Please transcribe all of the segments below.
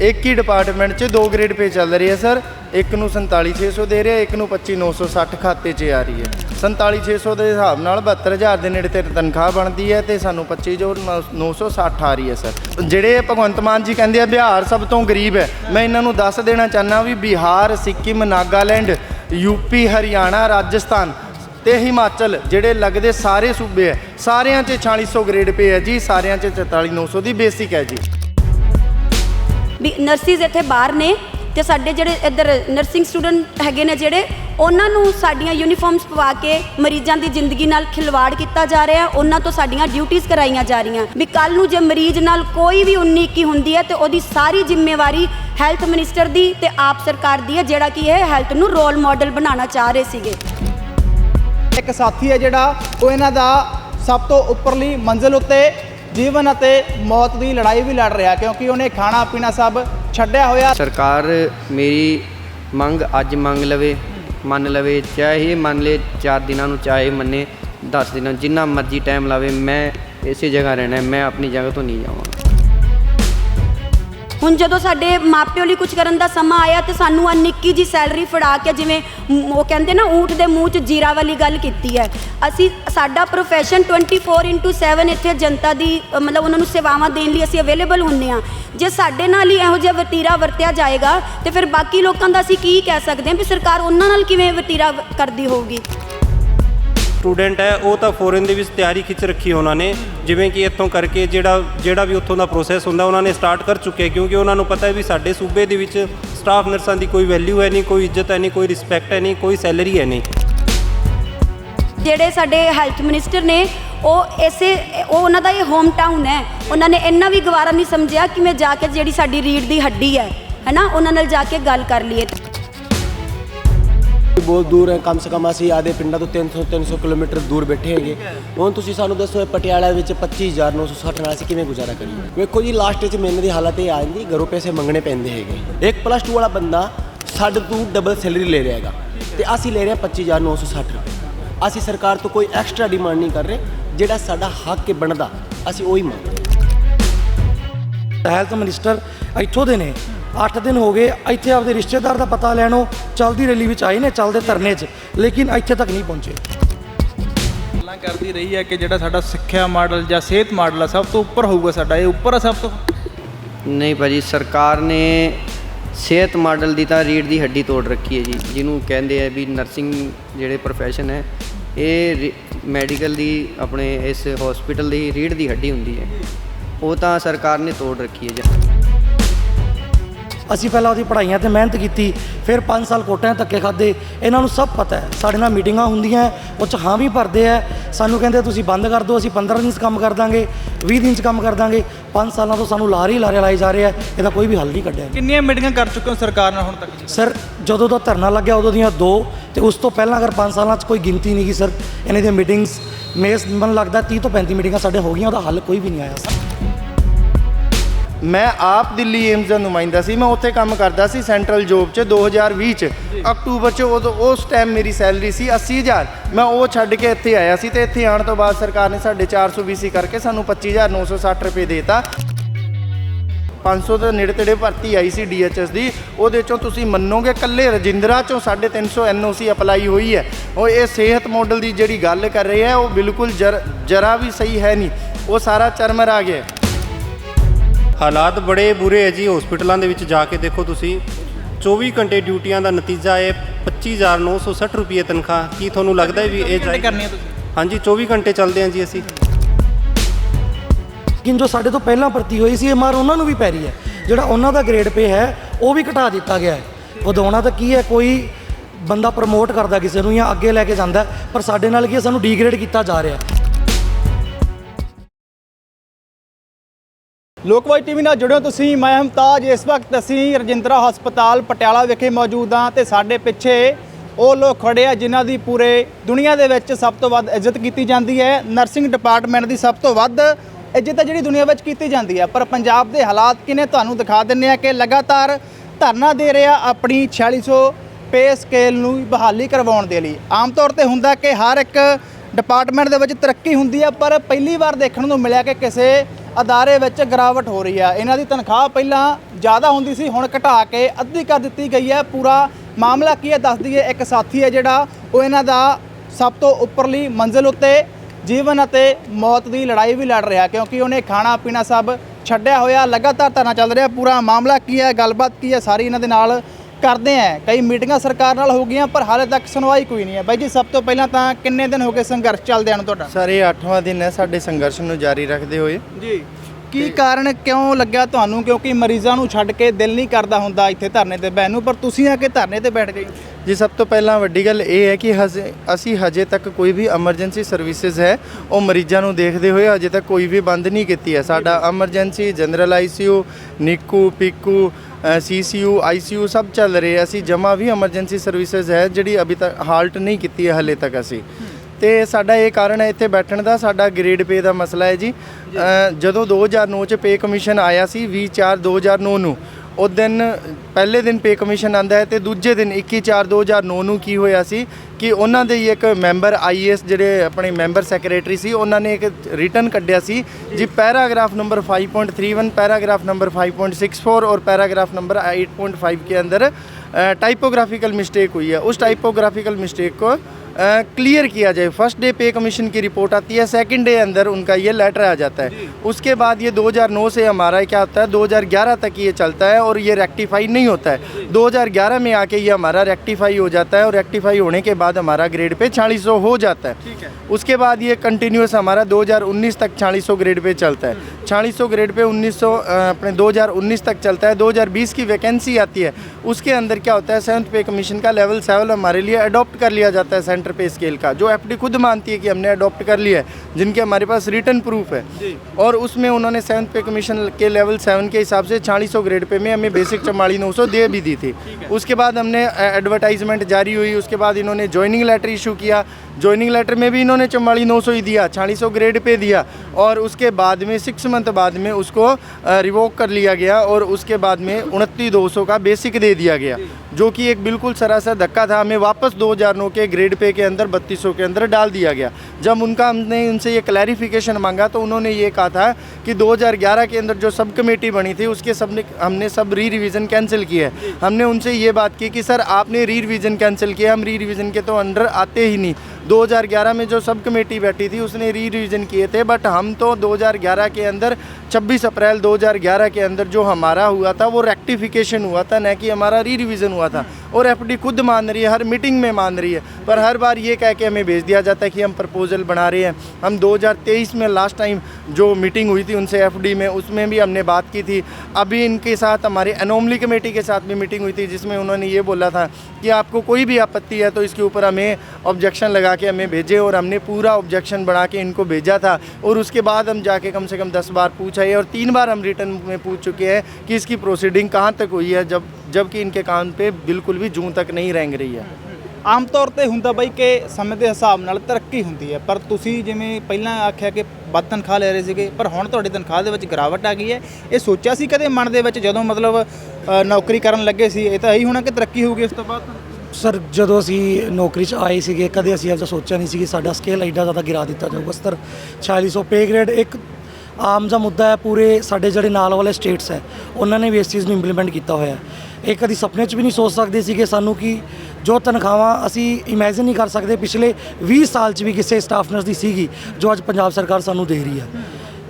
ਇੱਕ ਹੀ ਡਿਪਾਰਟਮੈਂਟ 'ਚ ਦੋ ਗ੍ਰੇਡ ਪੇ ਚੱਲ ਰਹੀ ਹੈ, ਸਰ। ਇੱਕ ਨੂੰ 47600 ਦੇ ਰਿਹਾ, ਇੱਕ ਨੂੰ 25960 ਖਾਤੇ 'ਚ ਆ ਰਹੀ ਹੈ। 47600 ਦੇ ਹਿਸਾਬ ਨਾਲ 72000 ਦੇ ਨੇੜੇ ਤੇ ਤਨਖਾਹ ਬਣਦੀ ਹੈ ਤੇ ਸਾਨੂੰ 25 ਜੋ 960 ਆ ਰਹੀ ਹੈ, ਸਰ। ਜਿਹੜੇ ਭਗਵੰਤ ਮਾਨ ਜੀ ਕਹਿੰਦੇ ਆ, ਬਿਹਾਰ ਸਭ ਤੋਂ ਗਰੀਬ ਹੈ, ਮੈਂ ਇਹਨਾਂ ਨੂੰ ਦੱਸ ਦੇਣਾ ਚਾਹਨਾ ਵੀ ਬਿਹਾਰ, ਸਿੱਕਿਮ, ਨਾਗਾਲੈਂਡ ਯੂਪੀ ਹਰਿਆਣਾ, ਰਾਜਸਥਾਨ ਤੇ ਹਿਮਾਚਲ ਜਿਹੜੇ ਲੱਗਦੇ ਸਾਰੇ ਸੂਬੇ ਹੈ, ਸਾਰਿਆਂ 'ਚ 4600 ਗ੍ਰੇਡ ਪੇ ਹੈ ਜੀ, ਸਾਰਿਆਂ 'ਚ 44900 ਦੀ ਬੇਸਿਕ ਹੈ ਜੀ। ਨਰਸਿਸ ਇੱਥੇ ਬਾਹਰ ਨੇ ਤੇ ਸਾਡੇ ਜਿਹੜੇ ਇੱਧਰ ਨਰਸਿੰਗ ਸਟੂਡੈਂਟ ਹੈਗੇ ਨੇ ਜਿਹੜੇ, ਉਹਨਾਂ ਨੂੰ ਸਾਡੀਆਂ ਯੂਨੀਫਾਰਮਸ ਪਵਾ ਕੇ ਮਰੀਜ਼ਾਂ ਦੀ ਜ਼ਿੰਦਗੀ ਨਾਲ ਖਿਲਵਾੜ ਕੀਤਾ ਜਾ ਰਿਹਾ, ਉਹਨਾਂ ਤੋਂ ਸਾਡੀਆਂ ਡਿਊਟੀਆਂ ਕਰਾਈਆਂ ਜਾ ਰਹੀਆਂ। ਵੀ ਕੱਲ ਨੂੰ ਜੇ ਮਰੀਜ਼ ਨਾਲ ਕੋਈ ਵੀ 19 21 ਹੁੰਦੀ ਹੈ ਤੇ ਉਹਦੀ ਸਾਰੀ ਜ਼ਿੰਮੇਵਾਰੀ ਹੈਲਥ ਮਿਨਿਸਟਰ ਦੀ ਤੇ ਆਪ ਸਰਕਾਰ ਦੀ ਹੈ, ਜਿਹੜਾ ਕਿ ਇਹ ਹੈਲਥ ਨੂੰ ਰੋਲ ਮਾਡਲ ਬਣਾਉਣਾ ਚਾਹ ਰਹੇ ਸੀਗੇ। ਇੱਕ ਸਾਥੀ ਹੈ ਜਿਹੜਾ, ਉਹ ਇਹਨਾਂ ਦਾ ਸਭ ਤੋਂ ਉੱਪਰਲੀ ਮੰਜ਼ਿਲ ਉੱਤੇ ਜੀਵਨ ਅਤੇ ਮੌਤ ਦੀ ਲੜਾਈ ਵੀ ਲੜ ਰਿਹਾ ਕਿਉਂਕਿ ਉਹਨੇ ਖਾਣਾ ਪੀਣਾ ਸਭ ਛੱਡਿਆ ਹੋਇਆ। ਸਰਕਾਰ ਮੇਰੀ ਮੰਗ ਅੱਜ ਮੰਗ ਲਵੇ ਮੰਨ ਲਵੇ ਚਾਹੇ ਮੰਨ ਲੇ 4 ਦਿਨਾਂ ਨੂੰ ਚਾਹੇ ਮੰਨੇ 10 ਦਿਨਾਂ ਨੂੰ, ਜਿੰਨਾ ਮਰਜ਼ੀ ਟਾਈਮ ਲਾਵੇ ਮੈਂ ਇਸੇ ਜਗ੍ਹਾ ਰਹਿਣਾ ਮੈਂ ਆਪਣੀ ਜਗ੍ਹਾ ਤੋਂ ਨਹੀਂ ਜਾਵਾਂ ਹੁਣ ਜਦੋਂ ਸਾਡੇ ਮਾਪਿਓ ਲਈ ਕੁਝ ਕਰਨ ਦਾ ਸਮਾਂ ਆਇਆ ਤੇ ਸਾਨੂੰ ਆ ਨਿੱਕੀ ਜੀ ਸੈਲਰੀ ਫੜਾ ਕੇ ਜਿਵੇਂ ਮ- ਉਹ ਕਹਿੰਦੇ ਨਾ ਊਂਟ ਦੇ ਮੂੰਹ 'ਚ ਜੀਰਾ ਵਾਲੀ ਗੱਲ ਕੀਤੀ ਹੈ। ਅਸੀਂ ਸਾਡਾ ਪ੍ਰੋਫੈਸ਼ਨ 24/7 ਇੱਥੇ ਜਨਤਾ ਦੀ ਅ, ਮਤਲਬ ਉਹਨਾਂ ਨੂੰ ਸੇਵਾਵਾਂ ਦੇਣ ਲਈ ਅਸੀਂ ਅਵੇਲੇਬਲ ਹੁੰਦੇ ਆ ਜੇ ਸਾਡੇ ਨਾਲ ਹੀ ਇਹੋ ਜਿਹਾ ਵਤੀਰਾ ਵਰਤਿਆ ਜਾਏਗਾ ਤੇ ਫਿਰ ਬਾਕੀ ਲੋਕਾਂ ਦਾ ਅਸੀਂ ਕੀ ਕਹਿ ਸਕਦੇ ਹਾਂ ਵੀ ਸਰਕਾਰ ਉਹਨਾਂ ਨਾਲ ਕਿਵੇਂ ਵਤੀਰਾ ਵ- ਕਰਦੀ ਹੋਊਗੀ? ਸਟੂਡੈਂਟ ਹੈ, ਉਹ ਤਾਂ ਫੋਰਨ ਦੇ ਵਿੱਚ ਤਿਆਰੀ ਖਿੱਚ ਰੱਖੀ ਉਹਨਾਂ ਨੇ। ਜਿਵੇਂ ਕਿ ਇੱਥੋਂ ਕਰਕੇ ਜਿਹੜਾ ਜਿਹੜਾ ਵੀ ਉੱਥੋਂ ਦਾ ਪ੍ਰੋਸੈਸ ਹੁੰਦਾ, ਉਹਨਾਂ ਨੇ ਸਟਾਰਟ ਕਰ ਚੁੱਕੇ ਕਿਉਂਕਿ ਉਹਨਾਂ ਨੂੰ ਪਤਾ ਹੈ ਵੀ ਸਾਡੇ ਸੂਬੇ ਦੇ ਵਿੱਚ ਸਟਾਫ ਨਰਸਾਂ ਦੀ ਕੋਈ ਵੈਲਿਊ ਹੈ ਨਹੀਂ, ਕੋਈ ਇੱਜ਼ਤ ਹੈ ਨਹੀਂ, ਕੋਈ ਰਿਸਪੈਕਟ ਹੈ ਨਹੀਂ, ਕੋਈ ਸੈਲਰੀ ਹੈ ਨਹੀਂ। ਜਿਹੜੇ ਸਾਡੇ ਹੈਲਥ ਮਿਨਿਸਟਰ ਨੇ, ਉਹ ਇਸੇ, ਉਹ ਉਹਨਾਂ ਦਾ ਇਹ ਹੋਮ ਟਾਊਨ ਹੈ। ਉਹਨਾਂ ਨੇ ਇੰਨਾ ਵੀ ਗਵਾਰਾ ਨਹੀਂ ਸਮਝਿਆ ਕਿ ਮੈਂ ਜਾ ਕੇ ਜਿਹੜੀ ਸਾਡੀ ਰੀੜ ਦੀ ਹੱਡੀ ਹੈ, ਹੈਨਾ, ਉਹਨਾਂ ਨਾਲ ਜਾ ਕੇ ਗੱਲ ਕਰ ਲਈਏ। ਬਹੁਤ ਦੂਰ ਹੈ, ਕਮ ਸੇ ਕਮ ਅਸੀਂ ਆਦੇ ਪਿੰਡਾਂ ਤੋਂ 300 300 ਕਿਲੋਮੀਟਰ ਦੂਰ ਬੈਠੇ ਹੈਗੇ। ਹੁਣ ਤੁਸੀਂ ਸਾਨੂੰ ਦੱਸੋ, ਇਹ ਪਟਿਆਲਾ ਵਿੱਚ 25960 ਨਾਲ ਅਸੀਂ ਕਿਵੇਂ ਗੁਜ਼ਾਰਾ ਕਰੀਏ? ਵੇਖੋ ਜੀ ਲਾਸਟ ਵਿੱਚ ਮੈਨੂੰ ਦੀ ਹਾਲਤ ਇਹ ਆ ਜਾਂਦੀ, ਘਰੋਂ ਪੈਸੇ ਮੰਗਣੇ ਪੈਂਦੇ ਹੈਗੇ। ਇੱਕ ਪਲੱਸ 2 ਵਾਲਾ ਬੰਦਾ ਸਾਡੇ ਤੋਂ ਡਬਲ ਸੈਲਰੀ ਲੈ ਰਿਹਾ ਹੈਗਾ। ਤੇ ਅਸੀਂ ਲੈ ਰਹੇ ਹਾਂ 25960 ਰੁਪਏ। ਅਸੀਂ ਸਰਕਾਰ ਤੋਂ ਕੋਈ ਐਕਸਟਰਾ ਡਿਮਾਂਡ ਨਹੀਂ ਕਰ ਰਹੇ, ਜਿਹੜਾ ਸਾਡਾ ਹੱਕ ਬਣਦਾ, ਅਸੀਂ ਉਹੀ ਮੰਗ ਰਹੇ ਹੈਲਥ ਮਿਨਿਸਟਰ ਇੱਥੋਂ ਦੇ ਨੇ। 8 ਦਿਨ ਹੋ ਗਏ ਇੱਥੇ ਆਪਦੇ ਰਿਸ਼ਤੇਦਾਰ ਦਾ ਪਤਾ ਲੈਣੋਂ ਚਲਦੀ ਰੈਲੀ ਵਿੱਚ ਆਏ ਨੇ ਚੱਲਦੇ ਧਰਨੇ 'ਚ ਲੇਕਿਨ ਇੱਥੇ ਤੱਕ ਨਹੀਂ ਪਹੁੰਚੇ। ਗੱਲਾਂ ਕਰਦੀ ਰਹੀ ਹੈ ਕਿ ਜਿਹੜਾ ਸਾਡਾ ਸਿੱਖਿਆ ਮਾਡਲ ਜਾਂ ਸਿਹਤ ਮਾਡਲ ਆ ਸਭ ਤੋਂ ਉੱਪਰ ਹੋਊਗਾ ਸਾਡਾ ਇਹ ਉੱਪਰ ਆ ਸਭ ਤੋਂ? ਨਹੀਂ ਭਾਜੀ ਸਰਕਾਰ ਨੇ ਸਿਹਤ ਮਾਡਲ ਦੀ ਤਾਂ ਰੀੜ ਦੀ ਹੱਡੀ ਤੋੜ ਰੱਖੀ ਹੈ ਜੀ ਜਿਹਨੂੰ ਕਹਿੰਦੇ ਆ ਵੀ ਨਰਸਿੰਗ ਜਿਹੜੇ ਪ੍ਰੋਫੈਸ਼ਨ ਹੈ ਇਹ ਮੈਡੀਕਲ ਦੀ ਆਪਣੇ ਇਸ ਹਸਪੀਟਲ ਦੀ ਰੀੜ ਦੀ ਹੱਡੀ ਹੁੰਦੀ ਹੈ। ਉਹ ਤਾਂ ਸਰਕਾਰ ਨੇ ਤੋੜ ਰੱਖੀ ਹੈ ਜੀ। ਅਸੀਂ ਪਹਿਲਾਂ ਉਹਦੀ ਪੜ੍ਹਾਈਆਂ ਤੇ ਮਿਹਨਤ ਕੀਤੀ ਫਿਰ 5 ਸਾਲ ਕੋਟਿਆਂ ਧੱਕੇ ਖਾਦੇ ਇਹਨਾਂ ਨੂੰ ਸਭ ਪਤਾ ਹੈ। ਸਾਡੇ ਨਾਲ ਮੀਟਿੰਗਾਂ ਹੁੰਦੀਆਂ ਉਹ 'ਚ ਹਾਂ ਵੀ ਭਰਦੇ ਆ ਸਾਨੂੰ ਕਹਿੰਦੇ ਤੁਸੀਂ ਬੰਦ ਕਰ ਦਿਓ ਅਸੀਂ 15 ਦਿਨ 'ਚ ਕੰਮ ਕਰ ਦਾਂਗੇ 20 ਦਿਨ 'ਚ ਕੰਮ ਕਰ ਦਾਂਗੇ। 5 ਸਾਲਾਂ ਤੋਂ ਸਾਨੂੰ ਲਾਰੇ ਹੀ ਲਾਰੇ ਲਾਏ ਜਾ ਰਹੇ ਆ ਇਹਦਾ ਕੋਈ ਵੀ ਹੱਲ ਨਹੀਂ ਕੱਢਿਆ। ਕਿੰਨੀਆਂ ਮੀਟਿੰਗਾਂ ਕਰ ਚੁੱਕੇ ਹੋ ਸਰਕਾਰ ਨਾਲ ਹੁਣ ਤੱਕ? ਜੀ ਸਰ ਜਦੋਂ ਦਾ ਧਰਨਾ ਲੱਗਿਆ ਉਦੋਂ ਦੀਆਂ ਦੋ। ਤੇ ਉਸ ਤੋਂ ਪਹਿਲਾਂ ਅਗਰ 5 ਸਾਲਾਂ 'ਚ ਕੋਈ ਗਿਣਤੀ ਨਹੀਂ ਗਈ ਸਰ ਇਹਨਾਂ ਦੀਆਂ ਮੀਟਿੰਗਸ ਮੇਸ ਮੈਨੂੰ ਲੱਗਦਾ 30 ਤੋਂ 35 ਮੀਟਿੰਗਾਂ ਸਾਡੇ ਹੋ ਗਈਆਂ ਉਹਦਾ ਹੱਲ ਕੋਈ ਵੀ ਨਹੀਂ ਆਇਆ। ਸਰ ਮੈਂ ਆਪ ਦਿੱਲੀ ਏਮਸ ਦਾ ਨੁਮਾਇੰਦਾ ਸੀ ਮੈਂ ਉੱਥੇ ਕੰਮ ਕਰਦਾ ਸੀ ਸੈਂਟਰਲ ਜੋਬ 'ਚ 2020 'ਚ। ਅਕਤੂਬਰ 'ਚ ਉਦੋਂ ਉਸ ਟਾਈਮ ਮੇਰੀ ਸੈਲਰੀ ਸੀ 80000 ਮੈਂ ਉਹ ਛੱਡ ਕੇ ਇੱਥੇ ਆਇਆ ਸੀ ਤੇ ਇੱਥੇ ਆਉਣ ਤੋਂ ਬਾਅਦ ਸਰਕਾਰ ਨੇ ਸਾਡੇ 420 ਕਰਕੇ ਸਾਨੂੰ 25960 ਰੁਪਏ ਦੇਤਾ। 500 ਦੇ ਨੇੜੇ ਤੇੜੇ ਭਰਤੀ ਆਈ ਸੀ ਡੀਐਚਐਸ ਦੀ। ਉਹਦੇ ਚੋਂ ਤੁਸੀਂ ਮੰਨੋਗੇ ਕੱਲੇ ਰਜਿੰਦਰਾ ਚੋਂ 350 ਐਨਓਸੀ ਅਪਲਾਈ ਹੋਈ ਹੈ। ਉਹ ਇਹ ਸਿਹਤ ਮਾਡਲ ਦੀ ਜਿਹੜੀ ਗੱਲ ਕਰ ਰਹੇ ਹੈ ਉਹ ਬਿਲਕੁਲ ਜਰ- ਵੀ ਸਹੀ ਹੈ ਨਹੀਂ। ਉਹ ਸਾਰਾ ਚਰਮਰ ਆ ਗਿਆ। ਹਾਲਾਤ ਬੜੇ ਬੁਰੇ ਹੈ ਜੀ ਹਸਪੀਟਲਾਂ ਦੇ ਵਿੱਚ ਜਾ ਕੇ ਦੇਖੋ ਤੁਸੀਂ। 24 ਘੰਟੇ ਡਿਊਟੀਆਂ ਦਾ ਨਤੀਜਾ ਹੈ 25960 ਰੁਪਏ ਤਨਖਾਹ। ਕੀ ਤੁਹਾਨੂੰ ਲੱਗਦਾ ਹੈ ਵੀ ਇਹ ਘੰਟੇ ਕਰਨੀ ਹੈ ਤੁਸੀਂ। ਹਾਂਜੀ 24 ਘੰਟੇ ਚੱਲਦੇ ਹਾਂ ਜੀ ਅਸੀਂ। ਲੇਕਿਨ ਜੋ ਸਾਡੇ ਤੋਂ ਪਹਿਲਾਂ ਭਰਤੀ ਹੋਈ ਸੀ ਇਹ ਮਾਰ ਉਹਨਾਂ ਨੂੰ ਵੀ ਪੈ ਰਹੀ ਹੈ। ਜਿਹੜਾ ਉਹਨਾਂ ਦਾ ਗ੍ਰੇਡ ਪੇ ਹੈ ਉਹ ਵੀ ਘਟਾ ਦਿੱਤਾ ਗਿਆ ਹੈ। ਵਧਾਉਣਾ ਤਾਂ ਕੀ ਹੈ ਕੋਈ ਬੰਦਾ ਪ੍ਰਮੋਟ ਕਰਦਾ ਕਿਸੇ ਨੂੰ ਜਾਂ ਅੱਗੇ ਲੈ ਕੇ ਜਾਂਦਾ ਪਰ ਸਾਡੇ ਨਾਲ ਕੀ ਹੈ ਸਾਨੂੰ ਡੀਗ੍ਰੇਡ ਕੀਤਾ ਜਾ ਰਿਹਾ ਲੋਕਵਾਈ ਟੀਵੀ ਨਾਲ ਜੁੜਿਓ ਤੁਸੀਂ। ਮੈਂ ਹਮਤਾਜ, ਇਸ ਵਕਤ ਅਸੀਂ ਰਜਿੰਦਰਾ ਹਸਪਤਾਲ, ਪਟਿਆਲਾ ਵਿਖੇ ਮੌਜੂਦ ਹਾਂ ਤੇ ਸਾਡੇ ਪਿੱਛੇ ਉਹ ਲੋਕ ਖੜੇ ਆ ਜਿਨ੍ਹਾਂ ਦੀ ਪੂਰੇ ਦੁਨੀਆ ਦੇ ਵਿੱਚ ਸਭ ਤੋਂ ਵੱਧ ਇੱਜ਼ਤ ਕੀਤੀ ਜਾਂਦੀ ਹੈ। ਨਰਸਿੰਗ ਡਿਪਾਰਟਮੈਂਟ ਦੀ ਸਭ ਤੋਂ ਵੱਧ ਇੱਜ਼ਤ ਜਿਹੜੀ ਦੁਨੀਆ ਵਿੱਚ ਕੀਤੀ ਜਾਂਦੀ ਹੈ। ਪਰ ਪੰਜਾਬ ਦੇ ਹਾਲਾਤ ਕਿਨੇ ਤੁਹਾਨੂੰ ਦਿਖਾ ਦਿੰਨੇ ਆ ਕਿ ਲਗਾਤਾਰ ਧਰਨਾ ਦੇ ਰਿਹਾ ਆਪਣੀ 4600 ਪੇ ਸਕੇਲ ਨੂੰ ਬਹਾਲੀ ਕਰਵਾਉਣ ਦੇ ਲਈ। ਆਮ ਤੌਰ ਤੇ ਹੁੰਦਾ ਕਿ ਹਰ ਇੱਕ ਡਿਪਾਰਟਮੈਂਟ ਦੇ ਵਿੱਚ ਤਰੱਕੀ ਹੁੰਦੀ ਹੈ, ਪਰ ਪਹਿਲੀ ਵਾਰ ਦੇਖਣ ਨੂੰ ਮਿਲਿਆ ਕਿ ਕਿਸੇ ਅਦਾਰੇ ਵਿੱਚ ਗਿਰਾਵਟ ਹੋ ਰਹੀ ਹੈ। ਇਹਨਾਂ ਦੀ ਤਨਖਾਹ ਪਹਿਲਾਂ ਜ਼ਿਆਦਾ ਹੁੰਦੀ ਸੀ, ਹੁਣ ਘਟਾ ਕੇ ਅੱਧੀ ਕਰ ਦਿੱਤੀ ਗਈ ਹੈ। ਪੂਰਾ ਮਾਮਲਾ ਕੀ ਹੈ ਦੱਸ ਦਈਏ, ਇੱਕ ਸਾਥੀ ਹੈ ਜਿਹੜਾ, ਉਹ ਇਹਨਾਂ ਦਾ ਸਭ ਤੋਂ ਉੱਪਰਲੀ ਮੰਜ਼ਿਲ ਉੱਤੇ ਜੀਵਨ ਅਤੇ ਮੌਤ ਦੀ ਲੜਾਈ ਵੀ ਲੜ ਰਿਹਾ, ਕਿਉਂਕਿ ਉਹਨੇ ਖਾਣਾ ਪੀਣਾ ਸਭ ਛੱਡਿਆ ਹੋਇਆ, ਲਗਾਤਾਰ ਧਰਨਾ ਚੱਲ ਰਿਹਾ। ਪੂਰਾ ਮਾਮਲਾ ਕੀ ਹੈ, ਗੱਲਬਾਤ ਕੀ ਹੈ ਸਾਰੀ ਇਹਨਾਂ ਦੇ ਨਾਲ? ਕਰਦੇ ਆ। ਕਈ ਮੀਟਿੰਗਾਂ ਸਰਕਾਰ ਨਾਲ ਹੋ ਗਈਆਂ ਪਰ ਹਾਲੇ ਤੱਕ ਸੁਣਵਾਈ ਕੋਈ ਨਹੀਂ ਹੈ। ਬਾਈ ਜੀ ਸਭ ਤੋਂ ਪਹਿਲਾਂ ਤਾਂ ਕਿੰਨੇ ਦਿਨ ਹੋ ਗਏ ਸੰਘਰਸ਼ ਚੱਲਦਿਆਂ ਨੂੰ ਤੁਹਾਡਾ? ਸਰ ਇਹ 8ਵਾਂ ਦਿਨ ਹੈ ਸਾਡੇ ਸੰਘਰਸ਼ ਨੂੰ ਜਾਰੀ ਰੱਖਦੇ ਹੋਏ। ਜੀ। ਕੀ ਕਾਰਨ ਕਿਉਂ ਲੱਗਿਆ ਤੁਹਾਨੂੰ? ਕਿਉਂਕਿ ਮਰੀਜ਼ਾਂ ਨੂੰ ਛੱਡ ਕੇ ਦਿਲ ਨਹੀਂ ਕਰਦਾ ਹੁੰਦਾ ਇੱਥੇ ਧਰਨੇ ਤੇ ਬਹਿਣ ਨੂੰ, ਪਰ ਤੁਸੀਂ ਆ ਕੇ ਧਰਨੇ ਤੇ ਬੈਠ ਗਏ। ਜੀ, ਸਭ ਤੋਂ ਪਹਿਲਾਂ ਵੱਡੀ ਗੱਲ ਇਹ ਹੈ ਕਿ ਹਜੇ ਅਸੀਂ ਹਜੇ ਤੱਕ ਕੋਈ ਵੀ ਐਮਰਜੈਂਸੀ ਸਰਵਿਸਿਜ਼ ਹੈ, ਉਹ ਮਰੀਜ਼ਾਂ ਨੂੰ ਦੇਖਦੇ ਹੋਏ ਹਜੇ ਤੱਕ ਕੋਈ ਵੀ ਬੰਦ ਨਹੀਂ ਕੀਤੀ ਹੈ। ਸਾਡਾ emergency general ICU NICU, PICU CCU ICU ਸਭ ਚੱਲ ਰਹੇ ਅਸੀਂ ਜਮਾ ਵੀ ਐਮਰਜੈਂਸੀ ਸਰਵਿਸਿਜ਼ ਹੈ, ਜਿਹੜੀ ਅਭੀ ਤੱਕ ਹਾਲਟ ਨਹੀਂ ਕੀਤੀ ਹੈ ਹਲੇ ਤੱਕ ਅਸੀਂ। ਤੇ ਸਾਡਾ ਇਹ ਕਾਰਨ ਹੈ ਇੱਥੇ ਬੈਠਣ ਦਾ ਸਾਡਾ ਗ੍ਰੇਡ ਪੇ ਦਾ ਮਸਲਾ ਹੈ ਜੀ ਅ, ਜਦੋਂ 2009 ਚ ਪੇ ਕਮਿਸ਼ਨ ਆਇਆ ਸੀ 20 4 2009 ਨੂੰ ਉਹ ਦਿਨ ਪਹਿਲੇ ਦਿਨ ਪੇ ਕਮਿਸ਼ਨ ਆਂਦਾ ਹੈ ਤੇ ਦੂਜੇ ਦਿਨ 21 4 2009 ਨੂੰ ਕੀ ਹੋਇਆ ਸੀ ਕਿ ਉਹਨਾਂ ਦੇ ਹੀ ਇੱਕ ਮੈਂਬਰ ਆਈਐਸ ਜਿਹੜੇ ਆਪਣੇ ਮੈਂਬਰ ਸੈਕਟਰੀ ਸੀ ਉਹਨਾਂ ਨੇ ਇੱਕ ਰਿਟਰਨ ਕੱਢਿਆ ਸੀ ਜੀ ਪੈਰਾਗ੍ਰਾਫ ਨੰਬਰ 5.31 पैराग्राफ नंबर 5.64 और पैराग्राफ नंबर 8.5 के अंदर टाइपोग्राफिकल मिस्टेक हुई है उस टाइपोग्राफिकल मिस्टेक को क्लियर किया जाए। फ़र्स्ट डे पे कमीशन की रिपोर्ट आती है सेकंड डे अंदर उनका ये लेटर आ जाता है। उसके बाद ये 2009 से हमारा क्या होता है 2011 तक ये चलता है और ये रेक्टिफाई नहीं होता है। 2011 में आके ये हमारा रेक्टिफाई हो जाता है और रेक्टिफाई होने के बाद हमारा ग्रेड पे 4600 हो जाता है। उसके बाद ये कंटिन्यूस हमारा 2019 तक 4600 ग्रेड पे चलता है। 4600 ग्रेड पे 1900 अ, अपने 2019 तक चलता है। 2020 की वैकेंसी आती है। उसके अंदर क्या होता है सेवन्थ पे कमीशन का लेवल सेवन हमारे लिए अडॉप्ट कर लिया जाता है सेंटर पे स्केल का जो एफडी खुद मानती है कि हमने अडॉप्ट कर लिया है जिनके हमारे पास रिटर्न प्रूफ है। और उसमें उन्होंने सेवन्थ पे कमीशन के लेवल सेवन के हिसाब से छियालीस ग्रेड पे में हमें बेसिक चमाड़ी नौ सौ दे भी दी थी। उसके बाद हमने एडवर्टाइजमेंट जारी हुई उसके बाद इन्होंने ज्वाइनिंग लेटर इशू किया ज्वाइनिंग लेटर में भी इन्होंने चौवाली नौ सौ ही दिया छियालीस ग्रेड पे दिया और उसके बाद में सिक्स मंथ बाद में उसको रिवोक कर लिया गया और उसके बाद में उनतीस, दो सौ का बेसिक दे दिया गया, जो कि एक बिल्कुल सरासर धक्का था। हमें वापस 2009 के ग्रेड पे के अंदर, बत्तीस के अंदर डाल दिया गया। जब उनका, हमने उनसे ये क्लैरिफिकेशन मांगा तो उन्होंने ये कहा था कि 2011 के अंदर जो सब कमेटी बनी थी, उसके सबने हमने सब री रिविज़न कैंसिल किया है। हमने उनसे ये बात की कि, सर, आपने री रिविज़न कैंसिल किया, हम री रिविज़न के तो अंडर आते ही नहीं। 2011 में जो सब कमेटी बैठी थी, उसने री रिविज़न किए थे बट हम तो 2011 के अंदर 26 अप्रैल 2011 के अंदर जो हमारा हुआ था, वो रेक्टिफिकेशन हुआ था, न कि हमारा री रिविज़न हुआ था। और एफडी खुद मान रही है, हर मीटिंग में मान रही है। पर हर बार ये कह के हमें भेज दिया जाता है कि हम प्रपोजल बना रहे हैं। हम 2023 में लास्ट टाइम जो मीटिंग हुई थी उनसे एफडी में, उसमें भी हमने बात की थी। अभी इनके साथ, हमारे अनोमली कमेटी के साथ भी मीटिंग हुई थी, जिसमें उन्होंने ये बोला था कि आपको कोई भी आपत्ति है तो इसके ऊपर हमें ऑब्जेक्शन लगा के हमें भेजे और हमने पूरा ऑब्जेक्शन बना के इनको भेजा था। और उसके बाद हम जाके कम से कम दस बार पूछा है और तीन बार हम रिटर्न में पूछ चुके हैं कि इसकी प्रोसीडिंग कहाँ तक हुई है, जब ਜਦਕਿ ਇਨਕੇ ਕਾਨ ਤੇ ਬਿਲਕੁਲ ਵੀ ਜੂੰ ਤੱਕ ਨਹੀਂ ਰੈਂਗ ਰਹੀ ਹੈ ਆਮ ਤੌਰ ਤੇ ਹੁੰਦਾ ਬਾਈ ਕਿ ਸਮੇਂ ਦੇ ਹਿਸਾਬ ਨਾਲ ਤਰੱਕੀ ਹੁੰਦੀ ਹੈ ਪਰ ਤੁਸੀਂ ਜਿਵੇਂ ਪਹਿਲਾਂ ਆਖਿਆ ਕਿ ਵੱਧ ਤਨਖਾਹ ਲੈ ਰਹੇ ਸੀਗੇ ਪਰ ਹੁਣ ਤੁਹਾਡੀ ਤਨਖਾਹ ਦੇ ਵਿੱਚ ਗਿਰਾਵਟ ਆ ਗਈ ਹੈ ਇਹ ਸੋਚਿਆ ਸੀ ਕਦੇ ਮਨ ਦੇ ਵਿੱਚ ਜਦੋਂ ਮਤਲਬ ਅ, ਨੌਕਰੀ ਕਰਨ ਲੱਗੇ ਸੀ ਇਹ ਤਾਂ ਇਹੀ ਹੋਣਾ ਕਿ ਤਰੱਕੀ ਹੋਊਗੀ ਇਸ ਤੋਂ ਬਾਅਦ ਤਾਂ? ਸਰ ਜਦੋਂ ਅਸੀਂ ਨੌਕਰੀ 'ਚ ਆਏ ਸੀਗੇ ਕਦੇ ਅਸੀਂ ਆਪਦਾ ਸੋਚਿਆ ਨਹੀਂ ਸੀ ਕਿ ਸਾਡਾ ਸਕੇਲ ਐਡਾ ਜ਼ਿਆਦਾ ਗਿਰਾ ਦਿੱਤਾ ਜਾਊਗਾ ਸਰ 4600 ਪੇ ਗ੍ਰੇਡ ਇੱਕ ਆਮ ਜਿਹਾ ਮੁੱਦਾ ਹੈ, ਪੂਰੇ ਸਾਡੇ ਜਿਹੜੇ ਨਾਲ ਵਾਲੇ ਸਟੇਟਸ ਹੈ, ਉਹਨਾਂ ਨੇ ਵੀ ਇਸ ਚੀਜ਼ ਨੂੰ ਇੰਪਲੀਮੈਂਟ ਕੀਤਾ ਹੋਇਆ ਹੈ। ਇਹ ਕਦੀ ਸੁਪਨੇ 'ਚ ਵੀ ਨਹੀਂ ਸੋਚ ਸਕਦੇ ਸੀ ਕਿ ਸਾਨੂੰ ਕਿ ਜੋ ਤਨਖਾਹਾਂ ਅਸੀਂ ਇਮੇਜਿਨ ਨਹੀਂ ਕਰ ਸਕਦੇ ਪਿਛਲੇ 20 ਸਾਲ 'ਚ ਵੀ ਕਿਸੇ ਸਟਾਫ ਨਰਸ ਦੀ ਸੀਗੀ, ਜੋ ਅੱਜ ਪੰਜਾਬ ਸਰਕਾਰ ਸਾਨੂੰ ਦੇ ਰਹੀ ਹੈ।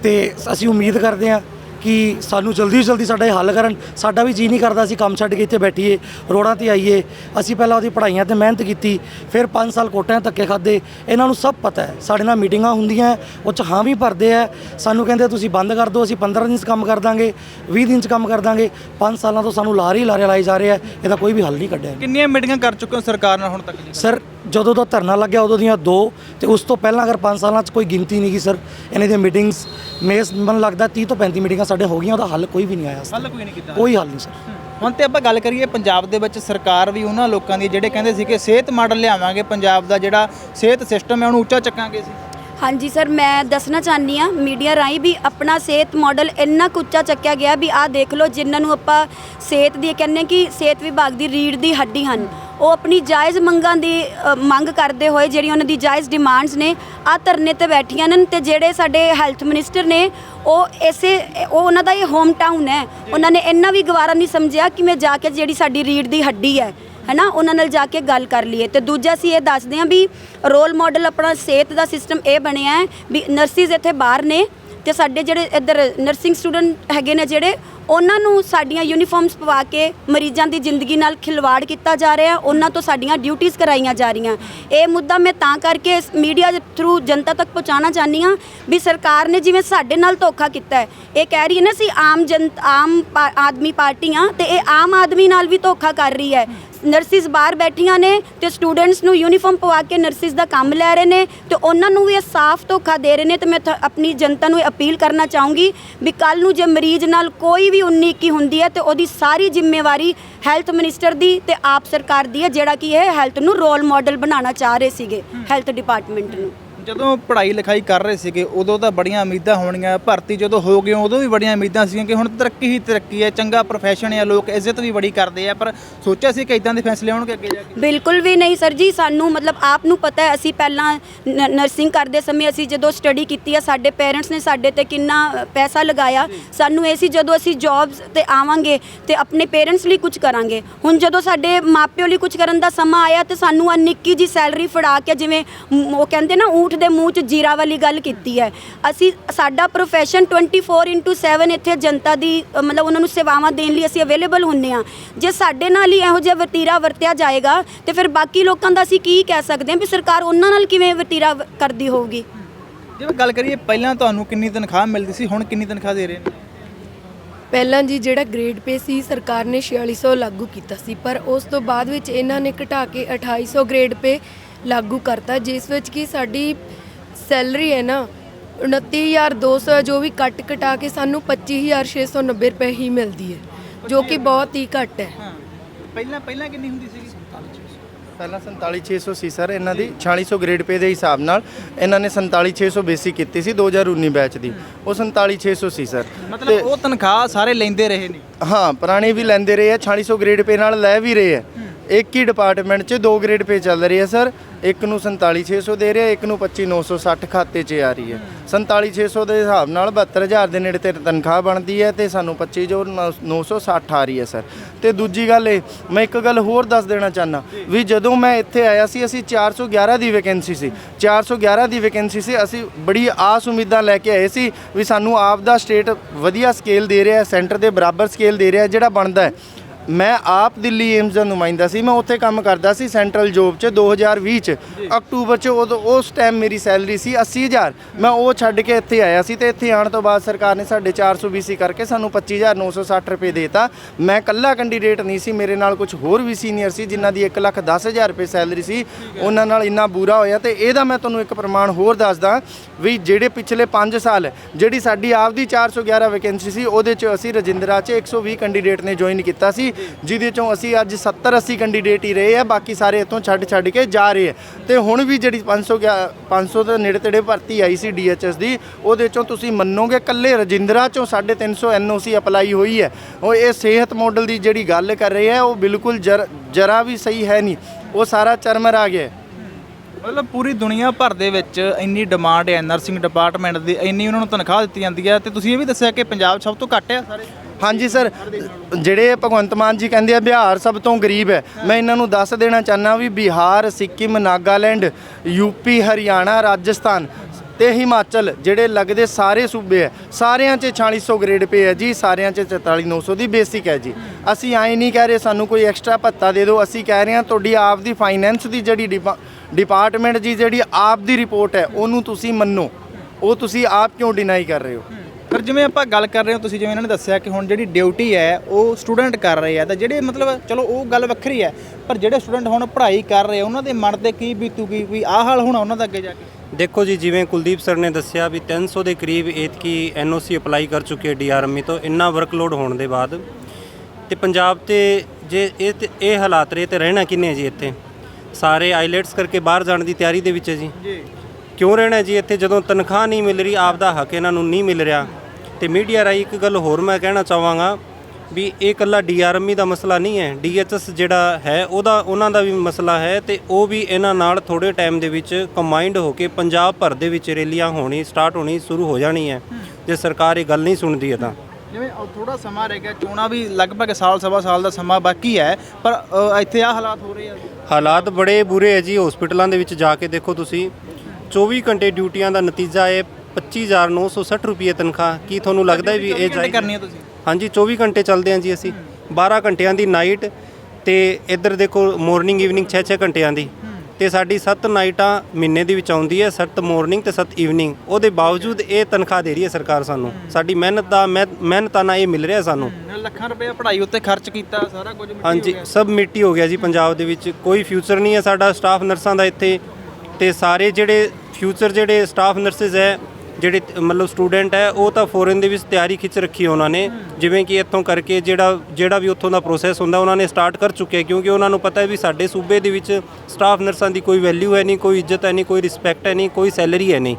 ਤੇ ਅਸੀਂ ਉਮੀਦ ਕਰਦੇ ਹਾਂ ਕਿ ਸਾਨੂੰ ਜਲਦੀ ਜਲਦੀ ਸਾਡਾ ਇਹ ਹੱਲ ਕਰਨ। ਸਾਡਾ ਵੀ ਜੀ ਨਹੀਂ ਕਰਦਾ ਅਸੀਂ ਕੰਮ ਛੱਡ ਕੇ ਇੱਥੇ ਬੈਠੀਏ ਰੋਡਾਂ ਤੇ ਆਈਏ। ਅਸੀਂ ਪਹਿਲਾਂ ਉਹਦੀ ਪੜ੍ਹਾਈਆਂ ਤੇ ਮਿਹਨਤ ਕੀਤੀ ਫਿਰ 5 ਸਾਲ ਕੋਟਿਆਂ ਧੱਕੇ ਖਾਦੇ ਇਹਨਾਂ ਨੂੰ ਸਭ ਪਤਾ ਹੈ। ਸਾਡੇ ਨਾਲ ਮੀਟਿੰਗਾਂ ਹੁੰਦੀਆਂ ਉਹ ਚ ਹਾਂ ਵੀ ਭਰਦੇ ਆ ਸਾਨੂੰ ਕਹਿੰਦੇ ਤੁਸੀਂ ਬੰਦ ਕਰ ਦਿਓ ਅਸੀਂ 15 ਦਿਨ 'ਚ ਕੰਮ ਕਰ ਦਾਂਗੇ 20 ਦਿਨ 'ਚ ਕੰਮ ਕਰ ਦਾਂਗੇ। 5 ਸਾਲਾਂ ਤੋਂ ਸਾਨੂੰ ਲਾਰੇ ਹੀ ਲਾਰੇ ਲਾਏ ਜਾ ਰਹੇ ਆ ਇਹਦਾ ਕੋਈ ਵੀ ਹੱਲ ਨਹੀਂ ਕੱਢਿਆ ਕਿੰਨੀਆਂ ਮੀਟਿੰਗਾਂ ਕਰ ਚੁੱਕੇ ਹੋ ਸਰਕਾਰ ਨਾਲ ਹੁਣ ਤੱਕ? ਜੀ ਸਰ ਜਦੋਂ ਦਾ ਧਰਨਾ ਲੱਗਿਆ ਉਦੋਂ ਦੀਆਂ ਦੋ ਤੇ ਉਸ ਤੋਂ ਪਹਿਲਾਂ ਅਗਰ 5 ਸਾਲਾਂ 'ਚ ਕੋਈ ਗਿਣਤੀ ਨਹੀਂ ਗਈ ਸਰ ਇਹਨਾਂ ਦੀਆਂ ਮੀਟਿੰਗਸ ਮੇਸ ਮਨ ਲੱਗਦਾ 30 ਤੋਂ 35 ਮੀਟਿੰਗਾਂ ਸਾਡੇ ਹੋ ਗਈਆਂ ਉਹਦਾ ਹੱਲ ਕੋਈ ਵੀ ਨਹੀਂ ਆਇਆ ਹੱਲ ਕੋਈ ਨਹੀਂ ਕੀਤਾ। ਕੋਈ ਹੱਲ ਨਹੀਂ ਸਰ। ਹੁਣ ਤੇ ਆਪਾਂ ਗੱਲ ਕਰੀਏ ਪੰਜਾਬ ਦੇ ਵਿੱਚ ਸਰਕਾਰ ਵੀ ਉਹਨਾਂ ਲੋਕਾਂ ਦੀ ਜਿਹੜੇ ਕਹਿੰਦੇ ਸੀ ਕਿ ਸਿਹਤ ਮਾਡਲ ਲਿਆਵਾਂਗੇ ਪੰਜਾਬ ਦਾ ਜਿਹੜਾ ਸਿਹਤ ਸਿਸਟਮ ਹੈ ਉਹਨੂੰ ਉੱਚਾ ਚੱਕਾਂਗੇ ਸੀ ਹਾਂਜੀ ਸਰ ਮੈਂ ਦੱਸਣਾ ਚਾਹਨੀ ਆ ਮੀਡੀਆ ਰਾਹੀਂ ਵੀ ਆਪਣਾ ਸਿਹਤ ਮਾਡਲ ਇੰਨਾ ਕੁ ਉੱਚਾ ਚੱਕਿਆ ਗਿਆ ਵੀ ਆਹ ਦੇਖ ਲਓ ਜਿਨ੍ਹਾਂ ਨੂੰ ਆਪਾਂ ਸਿਹਤ ਦੀ ਕਹਿੰਦੇ ਕਿ ਸਿਹਤ ਵਿਭਾਗ ਦੀ ਰੀੜ ਦੀ ਹੱਡੀ ਹਨ। ਉਹ ਆਪਣੀ ਜਾਇਜ਼ ਮੰਗਾਂ ਦੀ ਅ, ਮੰਗ ਕਰਦੇ ਹੋਏ ਜਿਹੜੀਆਂ ਉਹਨਾਂ ਦੀ ਜਾਇਜ਼ ਡਿਮਾਂਡਸ ਨੇ ਆ ਧਰਨੇ ਤੇ ਬੈਠੀਆਂ ਨੇ ਤੇ ਜਿਹੜੇ ਸਾਡੇ ਹੈਲਥ ਮਿਨਿਸਟਰ ਨੇ ਉਹ ਇਸੇ ਉਹ ਉਹਨਾਂ ਦਾ ਇਹ ਹੋਮ ਟਾਊਨ ਹੈ। ਉਹਨਾਂ ਨੇ ਇੰਨਾ ਵੀ ਗਵਾਰਾ ਨਹੀਂ ਸਮਝਿਆ ਕਿ ਮੈਂ ਜਾ ਕੇ ਜਿਹੜੀ ਸਾਡੀ ਰੀੜ ਦੀ ਹੱਡੀ ਹੈ ਹੈਨਾ ਉਹਨਾਂ ਨਾਲ ਜਾ ਕੇ ਗੱਲ ਕਰ ਲਈਏ। ਤੇ ਦੂਜਾ ਅਸੀਂ ਇਹ ਦੱਸਦੇ ਹਾਂ ਵੀ ਰੋਲ ਮਾਡਲ ਆਪਣਾ ਸਿਹਤ ਦਾ ਸਿਸਟਮ ਇਹ ਬਣਿਆ ਹੈ ਵੀ ਨਰਸਿਸ ਇੱਥੇ ਬਾਹਰ ਨੇ ਤੇ ਸਾਡੇ ਜਿਹੜੇ ਇੱਧਰ ਨਰਸਿੰਗ ਸਟੂਡੈਂਟ ਹੈਗੇ ਨੇ ਜਿਹੜੇ, ਉਹਨਾਂ ਨੂੰ ਸਾਡੀਆਂ ਯੂਨੀਫਾਰਮਸ ਪਵਾ ਕੇ ਮਰੀਜ਼ਾਂ ਦੀ ਜ਼ਿੰਦਗੀ ਨਾਲ ਖਿਲਵਾੜ ਕੀਤਾ ਜਾ ਰਿਹਾ, ਉਹਨਾਂ ਤੋਂ ਸਾਡੀਆਂ ਡਿਊਟੀਆਂ ਕਰਾਈਆਂ ਜਾ ਰਹੀਆਂ। ਇਹ ਮੁੱਦਾ ਮੈਂ ਤਾਂ ਕਰਕੇ ਇਸ ਮੀਡੀਆ ਥਰੂ ਜਨਤਾ ਤੱਕ ਪਹੁੰਚਾਉਣਾ ਚਾਹੁੰਦੀ ਹਾਂ ਵੀ ਸਰਕਾਰ ਨੇ ਜਿਵੇਂ ਸਾਡੇ ਨਾਲ ਧੋਖਾ ਕੀਤਾ ਹੈ। ਇਹ ਕਹਿ ਰਹੀ ਹੈ ਨਾ ਸੀ ਆਮ ਜਨ, ਆਮ ਪਾ- ਆਦਮੀ ਪਾਰਟੀਆਂ ਤੇ ਇਹ ਆਮ ਆਦਮੀ ਨਾਲ ਵੀ ਧੋਖਾ ਕਰ ਰਹੀ ਹੈ। ਨਰਸਿਸ ਬਾਹਰ ਬੈਠੀਆਂ ਨੇ ਤੇ ਸਟੂਡੈਂਟਸ ਨੂੰ ਯੂਨੀਫਾਰਮ ਪਵਾ ਕੇ ਨਰਸਿਸ ਦਾ ਕੰਮ ਲੈ ਰਹੇ ਨੇ ਤੇ ਉਹਨਾਂ ਨੂੰ ਵੀ ਇਹ ਸਾਫ਼ ਧੋਖਾ ਦੇ ਰਹੇ ਨੇ ਤੇ ਮੈਂ ਥ- ਆਪਣੀ ਜਨਤਾ ਨੂੰ ਇਹ ਅਪੀਲ ਕਰਨਾ ਚਾਹੂੰਗੀ ਵੀ ਕੱਲ ਨੂੰ ਜੇ ਮਰੀਜ਼ ਨਾਲ ਕੋਈ ਵੀ ਉਨੀ ਇੱਕੀ ਹੁੰਦੀ ਹੈ ਤੇ ਉਹਦੀ ਸਾਰੀ ਜ਼ਿੰਮੇਵਾਰੀ ਹੈਲਥ ਮਿਨਿਸਟਰ ਦੀ ਤੇ ਆਪ ਸਰਕਾਰ ਦੀ ਹੈ ਜਿਹੜਾ ਕਿ ਇਹ ਹੈਲਥ ਨੂੰ ਰੋਲ ਮਾਡਲ ਬਣਾਉਣਾ ਚਾਹ ਰਹੇ ਸੀਗੇ ਹੈਲਥ ਡਿਪਾਰਟਮੈਂਟ ਨੂੰ। ਜਦੋਂ ਪੜ੍ਹਾਈ ਲਿਖਾਈ ਕਰ ਰਹੇ ਸੀਗੇ ਉਦੋਂ ਤਾਂ ਬੜੀਆਂ ਉਮੀਦਾਂ ਹੋਣੀਆਂ। ਭਰਤੀ ਜਦੋਂ ਹੋ ਗਏ ਉਦੋਂ ਵੀ ਬੜੀਆਂ ਉਮੀਦਾਂ ਸੀਗੀਆਂ ਕਿ ਹੁਣ ਤਰੱਕੀ ਹੀ ਤਰੱਕੀ ਹੈ। ਚੰਗਾ ਪ੍ਰੋਫੈਸ਼ਨ ਹੈ ਲੋਕ ਇੱਜ਼ਤ ਵੀ ਬੜੀ ਕਰਦੇ ਆ। ਪਰ ਸੋਚਿਆ ਸੀ ਕਿ ਇਦਾਂ ਦੇ ਫੈਸਲੇ ਆਉਣਗੇ ਅੱਗੇ ਜਾ ਕੇ? ਬਿਲਕੁਲ ਵੀ ਨਹੀਂ ਸਰ ਜੀ ਸਾਨੂੰ ਮਤਲਬ ਆਪ ਨੂੰ ਪਤਾ ਹੈ ਅਸੀਂ ਪਹਿਲਾਂ ਨ- ਨਰਸਿੰਗ ਕਰਦੇ ਸਮੇਂ ਅਸੀਂ ਜਦੋਂ ਸਟੱਡੀ ਕੀਤੀ ਹੈ ਸਾਡੇ ਪੇਰੈਂਟਸ ਨੇ ਸਾਡੇ ਤੇ ਕਿੰਨਾ ਪੈਸਾ ਲਗਾਇਆ। ਸਾਨੂੰ ਇਹ ਸੀ ਜਦੋਂ ਅਸੀਂ ਜੌਬਸ ਤੇ ਆਵਾਂਗੇ ਤੇ ਆਪਣੇ ਪੇਰੈਂਟਸ ਲਈ ਕੁਝ ਕਰਾਂਗੇ। ਹੁਣ ਜਦੋਂ ਸਾਡੇ ਮਾਪਿਓ ਲਈ ਕੁਝ ਕਰਨ ਦਾ ਸਮਾਂ ਆਇਆ ਤੇ ਸਾਨੂੰ ਆ ਨਿੱਕੀ ਜੀ ਸੈਲਰੀ ਫੜਾ ਕੇ ਜਿਵੇਂ ਮ- ਉਹ ਕਹਿੰਦੇ ਨਾ ਊਠ ਦੇ ਮੂੰਹ 'ਚ ਜੀਰਾ ਵਾਲੀ ਗੱਲ ਕੀਤੀ ਹੈ। ਅਸੀਂ ਸਾਡਾ ਪ੍ਰੋਫੈਸ਼ਨ 24/7 ਇੱਥੇ ਜਨਤਾ ਦੀ ਅ, ਮਤਲਬ ਉਹਨਾਂ ਨੂੰ ਸੇਵਾਵਾਂ ਦੇਣ ਲਈ ਅਸੀਂ ਅਵੇਲੇਬਲ ਹੁੰਨੇ ਆ ਜੇ ਸਾਡੇ ਨਾਲ ਹੀ ਇਹੋ ਜਿਹਾ ਵਤੀਰਾ ਵਰਤਿਆ ਜਾਏਗਾ ਤੇ ਫਿਰ ਬਾਕੀ ਲੋਕਾਂ ਦਾ ਅਸੀਂ ਕੀ ਕਹਿ ਸਕਦੇ ਹਾਂ ਵੀ ਸਰਕਾਰ ਉਹਨਾਂ ਨਾਲ ਕਿਵੇਂ ਵਤੀਰਾ ਵ- ਕਰਦੀ ਹੋਊਗੀ? ਜਿਵੇਂ ਗੱਲ ਕਰੀਏ ਪਹਿਲਾਂ ਤੁਹਾਨੂੰ ਕਿੰਨੀ ਤਨਖਾਹ ਮਿਲਦੀ ਸੀ ਹੁਣ ਕਿੰਨੀ ਤਨਖਾਹ ਦੇ ਰਹੇ ਨੇ? ਪਹਿਲਾਂ ਜੀ ਜਿਹੜਾ ਗ੍ਰੇਡ ਪੇ ਸੀ ਸਰਕਾਰ ਨੇ 4600 ਲਾਗੂ ਕੀਤਾ ਸੀ ਪਰ ਉਸ ਤੋਂ ਬਾਅਦ ਵਿੱਚ ਇਹਨਾਂ ਨੇ ਘਟਾ ਕੇ 2800 ਗ੍ਰੇਡ ਪੇ ਲਾਗੂ ਕਰਤਾ ਜਿਸ ਵਿੱਚ ਕਿ ਸਾਡੀ ਸੈਲਰੀ ਹੈ ਨਾ 29200 ਹੈ ਜੋ ਵੀ ਕੱਟ ਕਟਾ ਕੇ ਸਾਨੂੰ 25690 ਰੁਪਏ ਹੀ ਮਿਲਦੀ ਹੈ ਜੋ ਕਿ ਬਹੁਤ ਹੀ ਘੱਟ ਹੈ। ਹਾਂ ਪਹਿਲਾਂ ਪਹਿਲਾਂ ਕਿੰਨੀ ਹੁੰਦੀ ਸੀਗੀ? ਪਹਿਲਾਂ 47600 ਸੀ ਸਰ ਇਹਨਾਂ ਦੀ 4600 ਗ੍ਰੇਡ ਪੇ ਦੇ ਹਿਸਾਬ ਨਾਲ ਇਹਨਾਂ ਨੇ 47600 ਬੇਸਿਕ ਕੀਤੀ ਸੀ 2019 ਬੈਚ ਦੀ ਉਹ 47600 ਸੀ ਸਰ। ਮਤਲਬ ਉਹ ਤਨਖਾਹ ਸਾਰੇ ਲੈਂਦੇ ਰਹੇ ਨੇ। ਹਾਂ ਪੁਰਾਣੇ ਵੀ ਲੈਂਦੇ ਰਹੇ ਆ 4600 ਗ੍ਰੇਡ ਪੇ ਨਾਲ ਲੈ ਵੀ ਰਹੇ ਆ। ਇੱਕ ਹੀ ਡਿਪਾਰਟਮੈਂਟ 'ਚ ਦੋ ਗ੍ਰੇਡ ਪੇ ਚੱਲ ਰਹੀ ਹੈ, ਸਰ। ਇੱਕ ਨੂੰ 47600 ਦੇ ਰਿਹਾ, ਇੱਕ ਨੂੰ 25960 ਖਾਤੇ 'ਚ ਆ ਰਹੀ ਹੈ। 47600 ਦੇ ਹਿਸਾਬ ਨਾਲ 72000 ਦੇ ਨੇੜੇ ਤੇ ਤਨਖਾਹ ਬਣਦੀ ਹੈ ਤੇ ਸਾਨੂੰ 25 ਜੋ 960 ਆ ਰਹੀ ਹੈ, ਸਰ। ਤੇ ਦੂਜੀ ਗੱਲ ਇਹ, ਮੈਂ ਇੱਕ ਗੱਲ ਹੋਰ ਦੱਸ ਦੇਣਾ ਚਾਹਨਾ ਵੀ ਜਦੋਂ ਮੈਂ ਇੱਥੇ ਆਇਆ ਸੀ, ਅਸੀਂ 411 ਦੀ ਵੈਕੈਂਸੀ ਸੀ। 411 ਦੀ ਵੈਕੈਂਸੀ ਸੀ, ਅਸੀਂ ਬੜੀ ਆਸ ਉਮੀਦਾਂ ਲੈ ਕੇ ਆਏ ਸੀ ਵੀ ਸਾਨੂੰ ਆਪ ਦਾ ਸਟੇਟ ਵਧੀਆ ਸਕੇਲ ਦੇ ਰਿਹਾ ਸੈਂਟਰ ਦੇ ਬਰਾਬਰ ਸਕੇਲ ਦੇ ਰਿਹਾ ਜਿਹੜਾ ਬਣਦਾ ਹੈ। ਮੈਂ ਆਪ ਦਿੱਲੀ ਏਮਸ ਦਾ ਨੁਮਾਇੰਦਾ ਸੀ ਮੈਂ ਉੱਥੇ ਕੰਮ ਕਰਦਾ ਸੀ ਸੈਂਟਰਲ ਜੋਬ 'ਚ 2020 'ਚ ਅਕਤੂਬਰ 'ਚ ਉਦੋਂ ਉਸ ਟਾਈਮ ਮੇਰੀ ਸੈਲਰੀ ਸੀ 80000 ਮੈਂ ਉਹ ਛੱਡ ਕੇ ਇੱਥੇ ਆਇਆ ਸੀ ਤੇ ਇੱਥੇ ਆਉਣ ਤੋਂ ਬਾਅਦ ਸਰਕਾਰ ਨੇ ਸਾਡੇ 400 BC ਕਰਕੇ ਸਾਨੂੰ 25960 ਰੁਪਏ ਦੇਤਾ। ਮੈਂ ਇਕੱਲਾ ਕੈਂਡੀਡੇਟ ਨਹੀਂ ਸੀ ਮੇਰੇ ਨਾਲ ਕੁਝ ਹੋਰ ਵੀ ਸੀਨੀਅਰ ਸੀ ਜਿਨ੍ਹਾਂ ਦੀ 1 ਲੱਖ 10000 ਰੁਪਏ ਸੈਲਰੀ ਸੀ। ਉਹਨਾਂ ਨਾਲ ਇੰਨਾ ਬੁਰਾ ਹੋਇਆ ਤੇ ਇਹਦਾ ਮੈਂ ਤੁਹਾਨੂੰ ਇੱਕ ਪ੍ਰਮਾਣ ਹੋਰ ਦੱਸਦਾ ਵੀ ਜਿਹੜੇ ਪਿਛਲੇ 5 ਸਾਲ ਜਿਹੜੀ ਸਾਡੀ ਆਪਦੀ 411 ਵੈਕੈਂਸੀ ਸੀ ਉਹਦੇ ਚ ਅਸੀਂ ਰਜਿੰਦਰਾ 'ਚ 120 ਕੈਂਡੀਡੇਟ ਨੇ ਜੁਆਇਨ ਕੀਤਾ ਸੀ। ਜਿਹਦੇ ਚੋਂ ਅਸੀਂ ਅੱਜ 70 80 ਕੈਂਡੀਡੇਟ ਹੀ ਰਹੇ ਆ, ਬਾਕੀ ਸਾਰੇ ਇੱਥੋਂ ਛੱਡ ਛੱਡ ਕੇ ਜਾ ਰਹੇ ਆ। ਤੇ ਹੁਣ ਵੀ ਜਿਹੜੀ 500 ਗਿਆ- 500 ਦੇ ਨੇੜੇ ਤੇੜੇ ਭਰਤੀ ਆਈ ਸੀ ਡੀਐਚਐਸ ਦੀ, ਉਹਦੇ ਚੋਂ ਤੁਸੀਂ ਮੰਨੋਗੇ ਕੱਲੇ ਰਜਿੰਦਰਾ ਚੋਂ 350 ਐਨਓਸੀ ਅਪਲਾਈ ਹੋਈ ਹੈ। ਉਹ ਇਹ ਸਿਹਤ ਮਾਡਲ ਦੀ ਜਿਹੜੀ ਗੱਲ ਕਰ ਰਹੇ ਹੈ ਉਹ ਬਿਲਕੁਲ ਜਰ- ਜਰਾ ਵੀ ਸਹੀ ਹੈ ਨਹੀਂ। ਉਹ ਸਾਰਾ ਚਰਮਰ ਆ ਗਿਆ। ਮਤਲਬ ਪੂਰੀ ਦੁਨੀਆ ਭਰ ਦੇ ਵਿੱਚ ਇੰਨੀ ਡਿਮਾਂਡ ਹੈ ਨਰਸਿੰਗ ਡਿਪਾਰਟਮੈਂਟ ਦੀ, ਇੰਨੀ ਉਹਨਾਂ ਨੂੰ ਤਨਖਾਹ ਦਿੱਤੀ ਜਾਂਦੀ ਹੈ, ਤੇ ਤੁਸੀਂ ਇਹ ਵੀ ਦੱਸਿਆ ਕਿ ਪੰਜਾਬ ਸਭ ਤੋਂ ਘੱਟ ਹੈ ਸਾਰੇ? ਹਾਂਜੀ ਸਰ, ਜਿਹੜੇ ਭਗਵੰਤ ਮਾਨ ਜੀ ਕਹਿੰਦੇ ਆ ਬਿਹਾਰ ਸਭ ਤੋਂ ਗਰੀਬ ਹੈ, ਮੈਂ ਇਹਨਾਂ ਨੂੰ ਦੱਸ ਦੇਣਾ ਚਾਹਨਾ ਵੀ ਬਿਹਾਰ, ਸਿੱਕਿਮ, ਨਾਗਾਲੈਂਡ ਯੂਪੀ ਹਰਿਆਣਾ, ਰਾਜਸਥਾਨ ਤੇ ਹਿਮਾਚਲ, ਜਿਹੜੇ ਲੱਗਦੇ ਸਾਰੇ ਸੂਬੇ ਹੈ, ਸਾਰਿਆਂ 'ਚ 4600 ਗ੍ਰੇਡ ਪੇ ਹੈ ਜੀ, ਸਾਰਿਆਂ 'ਚ 44900 ਦੀ ਬੇਸਿਕ ਹੈ ਜੀ। ਅਸੀਂ ਐਂ ਨਹੀਂ ਕਹਿ ਰਹੇ ਸਾਨੂੰ ਕੋਈ ਐਕਸਟਰਾ ਭੱਤਾ ਦੇ ਦਿਓ, ਅਸੀਂ ਕਹਿ ਰਹੇ ਹਾਂ ਤੁਹਾਡੀ ਆਪ ਦੀ ਫਾਈਨੈਂਸ ਦੀ ਜਿਹੜੀ ਡਿਪਾ- ਡਿਪਾਰਟਮੈਂਟ ਜੀ ਜਿਹੜੀ ਆਪ ਦੀ ਰਿਪੋਰਟ ਹੈ, ਉਹਨੂੰ ਤੁਸੀਂ ਮੰਨੋ, ਉਹ ਤੁਸੀਂ ਆਪ ਕਿਉਂ ਡਿਨਾਈ ਕਰ ਰਹੇ ਹੋ? ਪਰ ਜਿਵੇਂ ਆਪਾਂ ਗੱਲ ਕਰ ਰਹੇ ਹਾਂ ਤੁਸੀਂ ਜਿਵੇਂ ਇਹਨਾਂ ਨੇ ਦੱਸਿਆ ਕਿ ਹੁਣ ਜਿਹੜੀ ਡਿਊਟੀ ਹੈ ਉਹ ਸਟੂਡੈਂਟ ਕਰ ਰਹੇ ਆ ਤਾਂ ਜਿਹੜੇ ਮਤਲਬ ਚਲੋ ਉਹ ਗੱਲ ਵੱਖਰੀ ਹੈ ਪਰ ਜਿਹੜੇ ਸਟੂਡੈਂਟ ਹੁਣ ਪੜ੍ਹਾਈ ਕਰ ਰਹੇ ਆ ਉਹਨਾਂ ਦੇ ਮਨ ਤੇ ਕੀ ਬੀਤੂਗੀ? ਵੀ ਆਹ ਹਾਲ ਹੋਣਾ ਉਹਨਾਂ ਦਾ ਅੱਗੇ ਜਾ ਕੇ? ਦੇਖੋ ਜੀ ਜਿਵੇਂ ਕੁਲਦੀਪ ਸਰ ਨੇ ਦੱਸਿਆ ਵੀ 300 ਦੇ ਕਰੀਬ ਏਤਕੀ ਐਨਓਸੀ ਅਪਲਾਈ ਕਰ ਚੁੱਕੇ ਡੀਆਰਐਮਈ ਤੋਂ ਇੰਨਾ ਵਰਕਲੋਡ ਹੋਣ ਦੇ ਬਾਅਦ। ਤੇ ਪੰਜਾਬ ਤੇ ਜੇ ਇਹ ਤੇ- ਇਹ ਹਾਲਾਤ ਰਹੇ ਤੇ ਰਹਿਣਾ ਕਿੰਨੇ ਜੀ ਇੱਥੇ? ਸਾਰੇ ਆਈਲੈਟਸ ਕਰਕੇ ਬਾਹਰ ਜਾਣ ਦੀ ਤਿਆਰੀ ਦੇ ਵਿੱਚ ਹੈ ਜੀ। ਜੀ। ਕਿਉਂ ਰਹਿਣਾ ਜੀ ਇੱਥੇ? ਜਦੋਂ ਤਨਖਾਹ ਨਹੀਂ ਮਿਲ ਰਹੀ ਆਪ ਦਾ ਹੱਕ ਇਹਨਾਂ ਨੂੰ ਨਹੀਂ ਮਿਲ ਰਿਹਾ। ਤੇ ਮੀਡੀਆ ਰਾਹੀਂ ਇੱਕ ਗੱਲ ਹੋਰ ਮੈਂ ਕਹਿਣਾ ਚਾਹਾਂਗਾ ਵੀ ਇਹ ਇਕੱਲਾ ਡੀਆਰਐਮਈ ਦਾ ਮਸਲਾ ਨਹੀਂ ਹੈ ਡੀਐਚਐਸ ਜਿਹੜਾ ਹੈ ਉਹਦਾ ਉਹਨਾਂ ਦਾ ਵੀ ਮਸਲਾ ਹੈ ਤੇ ਉਹ ਵੀ ਇਹਨਾਂ ਨਾਲ ਥੋੜੇ ਟਾਈਮ ਦੇ ਵਿੱਚ ਕੰਬਾਈਨਡ ਹੋ ਕੇ ਪੰਜਾਬ ਭਰ ਦੇ ਵਿੱਚ ਰੈਲੀਆਂ ਹੋਣੀ ਸਟਾਰਟ ਹੋਣੀ ਸ਼ੁਰੂ ਹੋ ਜਾਣੀ ਹੈ ਜੇ ਸਰਕਾਰ ਇਹ ਗੱਲ ਨਹੀਂ ਸੁਣਦੀ ਹੈ ਤਾਂ। ਜਿਵੇਂ ਥੋੜਾ ਸਮਾਂ ਰਹਿ ਗਿਆ ਚੋਣਾਂ ਵੀ ਲਗਭਗ ਸਾਲ ਸਵਾ ਸਾਲ ਦਾ ਸਮਾਂ ਬਾਕੀ ਹੈ ਪਰ ਇੱਥੇ ਆ ਹਾਲਾਤ ਹੋ ਰਹੇ ਆ ਹਾਲਾਤ ਬੜੇ ਬੁਰੇ ਹੈ ਜੀ ਹਸਪੀਟਲਾਂ ਦੇ ਵਿੱਚ ਜਾ ਕੇ ਦੇਖੋ ਤੁਸੀਂ। 24 ਘੰਟੇ ਡਿਊਟੀਆਂ ਦਾ ਨਤੀਜਾ ਹੈ 25960 ਰੁਪਏ ਤਨਖਾਹ। ਕੀ ਤੁਹਾਨੂੰ ਲੱਗਦਾ ਹੈ ਵੀ ਇਹ ਜਾਏਗੀ? ਕਰਨੀ ਹੈ ਤੁਸੀਂ? ਹਾਂਜੀ 24 ਘੰਟੇ ਚੱਲਦੇ ਹਾਂ ਜੀ ਅਸੀਂ। 12 ਘੰਟਿਆਂ ਦੀ ਨਾਈਟ ਤੇ ਇੱਧਰ ਦੇਖੋ ਮਾਰਨਿੰਗ ਈਵਨਿੰਗ 6-6 ਘੰਟਿਆਂ ਦੀ। ਤੇ ਸਾਡੀ 7 ਨਾਈਟਾਂ ਮਹੀਨੇ ਦੇ ਵਿੱਚ ਆਉਂਦੀ ਹੈ 7 ਮਾਰਨਿੰਗ ਤੇ 7 ਈਵਨਿੰਗ ਉਹਦੇ ਬਾਵਜੂਦ ਇਹ ਤਨਖਾਹ ਦੇ ਰਹੀ ਹੈ ਸਰਕਾਰ ਸਾਨੂੰ। ਸਾਡੀ ਮਿਹਨਤ ਦਾ ਮਿਹ- ਮਿਹਨਤਾਂ ਨਾਲ ਇਹ ਮਿਲ ਰਿਹਾ ਸਾਨੂੰ। ਲੱਖਾਂ ਰੁਪਏ ਪੜ੍ਹਾਈ ਉੱਤੇ ਖਰਚ ਕੀਤਾ ਸਾਰਾ ਕੁਝ ਮਿੱਟੀ ਹੋ ਹਾਂਜੀ। ਸਭ ਮਿੱਟੀ ਹੋ ਗਿਆ ਜੀ ਪੰਜਾਬ ਦੇ ਵਿੱਚ। ਕੋਈ ਫਿਊਚਰ ਨਹੀਂ ਹੈ ਸਾਡਾ ਸਟਾਫ ਨਰਸਾਂ ਦਾ ਇੱਥੇ। ਤੇ ਸਾਰੇ ਜਿਹੜੇ ਫਿਊਚਰ ਜਿਹੜੇ ਸਟਾਫ ਨਰਸਿਸ ਹੈ ਜਿਹੜੇ ਮਤਲਬ ਸਟੂਡੈਂਟ ਹੈ ਉਹ ਤਾਂ ਫੋਰਨ ਦੇ ਵਿੱਚ ਤਿਆਰੀ ਖਿੱਚ ਰੱਖੀ ਉਹਨਾਂ ਨੇ। ਜਿਵੇਂ ਕਿ ਇੱਥੋਂ ਕਰਕੇ ਜਿਹੜਾ ਜਿਹੜਾ ਵੀ ਉੱਥੋਂ ਦਾ ਪ੍ਰੋਸੈਸ ਹੁੰਦਾ ਉਹਨਾਂ ਨੇ ਸਟਾਰਟ ਕਰ ਚੁੱਕਿਆ ਕਿਉਂਕਿ ਉਹਨਾਂ ਨੂੰ ਪਤਾ ਹੈ ਵੀ ਸਾਡੇ ਸੂਬੇ ਦੇ ਵਿੱਚ ਸਟਾਫ ਨਰਸਾਂ ਦੀ ਕੋਈ ਵੈਲਿਊ ਹੈ ਨਹੀਂ ਕੋਈ ਇੱਜ਼ਤ ਹੈ ਨਹੀਂ ਕੋਈ ਰਿਸਪੈਕਟ ਹੈ ਨਹੀਂ ਕੋਈ ਸੈਲਰੀ ਹੈ ਨਹੀਂ।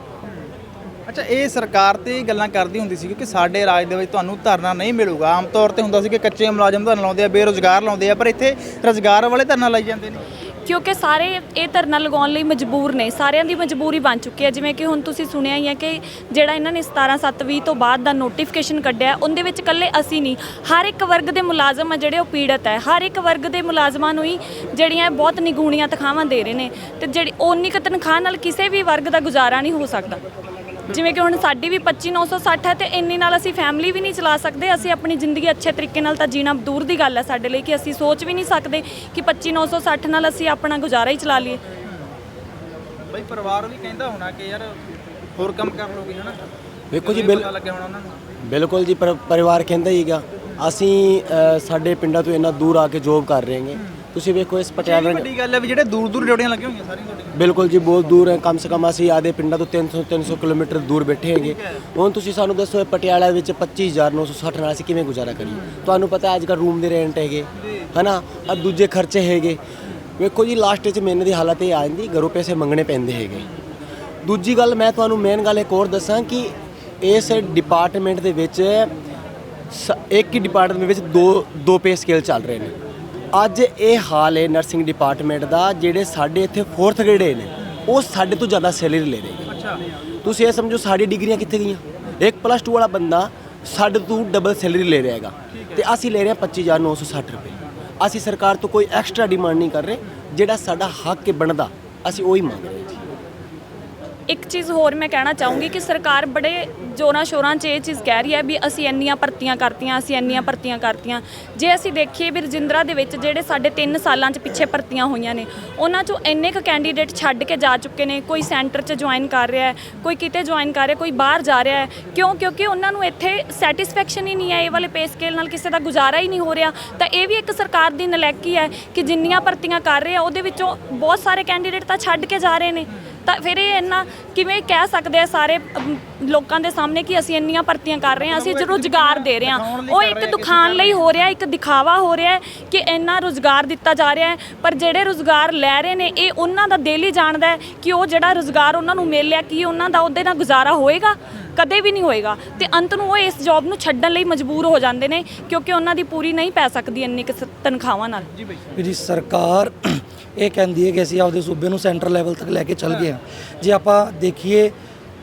ਅੱਛਾ, ਇਹ ਸਰਕਾਰ ਤੇ ਗੱਲਾਂ ਕਰਦੀ ਹੁੰਦੀ ਸੀ ਕਿ ਸਾਡੇ ਰਾਜ ਦੇ ਵਿੱਚ ਤੁਹਾਨੂੰ ਧਰਨਾ ਨਹੀਂ ਮਿਲੂਗਾ। ਆਮ ਤੌਰ ਤੇ ਹੁੰਦਾ ਸੀ ਕਿ ਕੱਚੇ ਮੁਲਾਜ਼ਮ ਧਰਨਾ ਲਾਉਂਦੇ ਆ, ਬੇਰੋਜ਼ਗਾਰ ਲਾਉਂਦੇ ਆ, ਪਰ ਇੱਥੇ ਰੋਜ਼ਗਾਰ ਵਾਲੇ ਧਰਨਾ ਲਾਈ ਜਾਂਦੇ ਨੇ। ਕਿਉਂਕਿ ਸਾਰੇ ਇਹ ਧਰਨਾ ਲਗਾਉਣ ਲਈ ਮਜਬੂਰ ਨੇ। ਸਾਰਿਆਂ ਦੀ ਮਜਬੂਰੀ ਬਣ ਚੁੱਕੀ ਹੈ। ਜਿਵੇਂ ਕਿ ਹੁਣ ਤੁਸੀਂ ਸੁਣਿਆ ਹੀ ਹੈ ਕਿ ਜਿਹੜਾ ਇਹਨਾਂ ਨੇ 17/7/20 ਤੋਂ ਬਾਅਦ ਦਾ ਨੋਟੀਫਿਕੇਸ਼ਨ ਕੱਢਿਆ, ਉਹਦੇ ਵਿੱਚ ਇਕੱਲੇ ਅਸੀਂ ਨਹੀਂ। ਹਰ ਇੱਕ ਵਰਗ ਦੇ ਮੁਲਾਜ਼ਮ ਆ ਜਿਹੜੇ ਉਹ ਪੀੜਤ ਹੈ। ਹਰ ਇੱਕ ਵਰਗ ਦੇ ਮੁਲਾਜ਼ਮਾਂ ਨੂੰ ਹੀ ਜਿਹੜੀਆਂ ਬਹੁਤ ਨਿਗੂਣੀਆਂ ਤਨਖਾਹਾਂ ਦੇ ਰਹੇ ਨੇ। ਤੇ ਜਿਹੜੀ ਓਨੀ ਕੁ ਤਨਖਾਹ ਨਾਲ ਕਿਸੇ ਵੀ ਵਰਗ ਦਾ ਗੁਜ਼ਾਰਾ ਨਹੀਂ ਹੋ ਸਕਦਾ। ਜਿਵੇਂ ਕਿ ਹੁਣ ਸਾਡੀ ਵੀ 25960 ਹੈ ਤੇ ਇੰਨੀ ਨਾਲ ਅਸੀਂ ਫੈਮਿਲੀ ਵੀ ਨਹੀਂ ਚਲਾ ਸਕਦੇ ਅਸੀਂ ਆਪਣੀ ਜ਼ਿੰਦਗੀ ਅੱਛੇ ਤਰੀਕੇ ਨਾਲ ਤਾਂ ਜੀਣਾ ਦੂਰ ਦੀ ਗੱਲ ਹੈ ਸਾਡੇ ਲਈ ਕਿ ਅਸੀਂ ਸੋਚ ਵੀ ਨਹੀਂ ਸਕਦੇ ਕਿ 25960 ਨਾਲ ਅਸੀਂ ਆਪਣਾ ਗੁਜ਼ਾਰਾ ਹੀ ਚਲਾ ਲਈਏ। ਬਈ ਪਰਿਵਾਰ ਵੀ ਕਹਿੰਦਾ ਹੋਣਾ ਕਿ ਯਾਰ ਹੋਰ ਕੰਮ ਕਰ ਲੋਗੇ ਹਨਾ? ਵੇਖੋ ਜੀ ਬਿਲ ਪਤਾ ਲੱਗਿਆ ਹੋਣਾ ਉਹਨਾਂ ਨੂੰ? ਬਿਲਕੁਲ ਜੀ ਪਰ- ਪਰਿਵਾਰ ਕਹਿੰਦਾ ਹੀਗਾ ਅਸੀਂ ਸਾਡੇ ਪਿੰਡਾਂ ਤੋਂ ਇੰਨਾ ਦੂਰ ਆ ਕੇ ਜੋਬ ਕਰ ਰਹੇ ਹਾਂਗੇ। ਤੁਸੀਂ ਵੇਖੋ ਇਸ ਪਟਿਆਲਾ ਵੱਡੀ ਗੱਲ ਹੈ ਵੀ ਜਿਹੜੇ ਦੂਰ ਦੂਰ ਡਿਊਟੀਆਂ ਲੱਗੀਆਂ ਹੋਈਆਂ ਸਾਰੀਆਂ ਤੁਹਾਡੀਆਂ। ਬਿਲਕੁਲ ਜੀ ਬਹੁਤ ਦੂਰ ਹੈ। ਕਮ ਸੇ ਕਮ ਅਸੀਂ ਆਦੇ ਪਿੰਡਾਂ ਤੋਂ 300 300 ਕਿਲੋਮੀਟਰ ਦੂਰ ਬੈਠੇ ਹੈਗੇ। ਹੁਣ ਤੁਸੀਂ ਸਾਨੂੰ ਦੱਸੋ ਇਹ ਪਟਿਆਲਾ ਵਿੱਚ 25960 ਨਾਲ ਅਸੀਂ ਕਿਵੇਂ ਗੁਜ਼ਾਰਾ ਕਰੀਏ? ਤੁਹਾਨੂੰ ਪਤਾ ਅੱਜ ਕੱਲ੍ਹ ਰੂਮ ਦੇ ਰੈਂਟ ਹੈਗੇ ਹਨਾ? ਆ ਦੂਜੇ ਖਰਚੇ ਹੈਗੇ। ਵੇਖੋ ਜੀ ਲਾਸਟ ਵਿੱਚ ਮੈਨੂੰ ਦੀ ਹਾਲਤ ਇਹ ਆ ਜਾਂਦੀ ਘਰੋਂ ਪੈਸੇ ਮੰਗਣੇ ਪੈਂਦੇ ਹੈਗੇ। ਦੂਜੀ ਗੱਲ ਮੈਂ ਤੁਹਾਨੂੰ ਮੇਨ ਗੱਲ ਇੱਕ ਹੋਰ ਦੱਸਾਂ ਕਿ ਇਸ ਡਿਪਾਰਟਮੈਂਟ ਦੇ ਵਿੱਚ ਇੱਕ ਹੀ ਡਿਪਾਰਟਮੈਂਟ ਵਿੱਚ ਦੋ ਦੋ ਪੇ ਸਕੇਲ ਚੱਲ ਰਹੇ ਨੇ। ਅੱਜ ਇਹ ਹਾਲ ਹੈ ਨਰਸਿੰਗ ਡਿਪਾਰਟਮੈਂਟ ਦਾ ਜਿਹੜੇ ਸਾਡੇ ਇੱਥੇ 4th ਗ੍ਰੇਡ ਨੇ ਉਹ ਸਾਡੇ ਤੋਂ ਜ਼ਿਆਦਾ ਸੈਲਰੀ ਲੈ ਰਹੇ ਨੇ। ਅੱਛਾ। ਤੁਸੀਂ ਇਹ ਸਮਝੋ ਸਾਡੀ ਡਿਗਰੀਆਂ ਕਿੱਥੇ ਗਈਆਂ? ਇੱਕ ਪਲੱਸ 2 ਵਾਲਾ ਬੰਦਾ ਸਾਡੇ ਤੋਂ ਡਬਲ ਸੈਲਰੀ ਲੈ ਰਿਹਾ ਹੈਗਾ। ਤੇ ਅਸੀਂ ਲੈ ਰਹੇ ਹਾਂ 25960 ਰੁਪਏ। ਅਸੀਂ ਸਰਕਾਰ ਤੋਂ ਕੋਈ ਐਕਸਟਰਾ ਡਿਮਾਂਡ ਨਹੀਂ ਕਰ ਰਹੇ ਜਿਹੜਾ ਸਾਡਾ ਹੱਕ ਹੈ ਬਣਦਾ ਅਸੀਂ ਉਹੀ ਮੰਗ ਰਹੇ ਹਾਂ ਜੀ। ਇੱਕ ਚੀਜ਼ ਹੋਰ ਮੈਂ ਕਹਿਣਾ ਚਾਹੂੰਗੀ ਕਿ ਸਰਕਾਰ ਬੜੇ ਜੋਰਾਂ ਸ਼ੋਰਾਂ 'ਚ ਇਹ ਚੀਜ਼ ਕਹਿ ਰਹੀ ਹੈ ਵੀ ਅਸੀਂ ਇੰਨੀਆਂ ਭਰਤੀਆਂ ਕਰਤੀਆਂ, ਅਸੀਂ ਇੰਨੀਆਂ ਭਰਤੀਆਂ ਕਰਤੀਆਂ। ਜੇ ਅਸੀਂ ਦੇਖੀਏ ਵੀ ਰਜਿੰਦਰਾ ਦੇ ਵਿੱਚ ਜਿਹੜੇ ਸਾਡੇ 3 ਸਾਲਾਂ 'ਚ ਪਿੱਛੇ ਭਰਤੀਆਂ ਹੋਈਆਂ ਨੇ, ਉਹਨਾਂ 'ਚੋਂ ਇੰਨੇ ਕੁ ਕੈਂਡੀਡੇਟ ਛੱਡ ਕੇ ਜਾ ਚੁੱਕੇ ਨੇ, ਕੋਈ ਸੈਂਟਰ 'ਚ ਜੁਆਇਨ ਕਰ ਰਿਹਾ ਹੈ, ਕੋਈ ਕਿਤੇ ਜੁਆਇਨ ਕਰ ਰਿਹਾ, ਕੋਈ ਬਾਹਰ ਜਾ ਰਿਹਾ ਹੈ। ਕਿਉਂ? ਕਿਉਂਕਿ ਉਹਨਾਂ ਨੂੰ ਇੱਥੇ ਸੈਟੀਸਫੈਕਸ਼ਨ ਹੀ ਨਹੀਂ ਹੈ ਇਹ ਵਾਲੇ ਪੇ ਸਕੇਲ ਨਾਲ ਕਿਸੇ ਦਾ ਗੁਜ਼ਾਰਾ ਹੀ ਨਹੀਂ ਹੋ ਰਿਹਾ। ਤਾਂ ਇਹ ਵੀ ਇੱਕ ਸਰਕਾਰ ਦੀ ਨਲੈਕੀ ਹੈ ਕਿ ਜਿੰਨੀਆਂ ਭਰਤੀਆਂ ਕਰ ਰਹੇ ਆ, ਉਹਦੇ ਵਿੱਚੋਂ ਬਹੁਤ ਸਾਰੇ ਕੈਂਡੀਡੇਟ ਤਾਂ ਛੱਡ ਕੇ ਜਾ ਰਹੇ ਨੇ। ਤਾਂ ਫਿਰ ਇਹ ਇੰਨਾ ਕਿਵੇਂ ਕਹਿ ਸਕਦੇ ਆ ਸਾਰੇ ਅਮ, ਲੋਕਾਂ ਦੇ ਸਾਹਮਣੇ ਕਿ ਅਸੀਂ ਇੰਨੀਆਂ ਭਰਤੀਆਂ ਕਰ ਰਹੇ ਹਾਂ ਅਸੀਂ ਰੁਜ਼ਗਾਰ ਦੇ ਰਹੇ ਹਾਂ। ਉਹ ਇੱਕ ਦਿਖਾਣ ਲਈ ਹੋ ਰਿਹਾ ਇੱਕ ਦਿਖਾਵਾ ਹੋ ਰਿਹਾ ਹੈ ਕਿ ਇੰਨਾ ਰੁਜ਼ਗਾਰ ਦਿੱਤਾ ਜਾ ਰਿਹਾ ਹੈ ਪਰ ਜਿਹੜੇ ਰੁਜ਼ਗਾਰ ਲੈ ਰਹੇ ਨੇ ਇਹ ਉਹਨਾਂ ਦਾ ਦਿਲ ਹੀ ਜਾਣਦਾ ਹੈ ਕਿ ਉਹ ਜਿਹੜਾ ਰੁਜ਼ਗਾਰ ਉਹਨਾਂ ਨੂੰ ਮਿਲਿਆ ਕੀ ਉਹਨਾਂ ਦਾ ਉਹਦੇ ਨਾਲ ਗੁਜ਼ਾਰਾ ਹੋਏਗਾ? ਕਦੇ ਵੀ ਨਹੀਂ ਹੋਏਗਾ। ਤੇ ਅੰਤ ਨੂੰ ਉਹ ਇਸ ਜੌਬ ਨੂੰ ਛੱਡਣ ਲਈ ਮਜਬੂਰ ਹੋ ਜਾਂਦੇ ਨੇ ਕਿਉਂਕਿ ਉਹਨਾਂ ਦੀ ਪੂਰੀ ਨਹੀਂ ਪੈ ਸਕਦੀ ਇੰਨੀ ਕੁ ਸ- ਤਨਖਾਹਾਂ ਨਾਲ। ਜੀ ਸਰਕਾਰ ਇਹ ਕਹਿੰਦੀ ਹੈ ਕਿ ਅਸੀਂ ਆਪਦੇ ਸੂਬੇ ਨੂੰ ਸੈਂਟਰ ਲੈਵਲ ਤੱਕ ਲੈ ਕੇ ਚੱਲ ਗਏ ਹਾਂ। ਜੇ ਆਪਾਂ ਦੇਖੀਏ,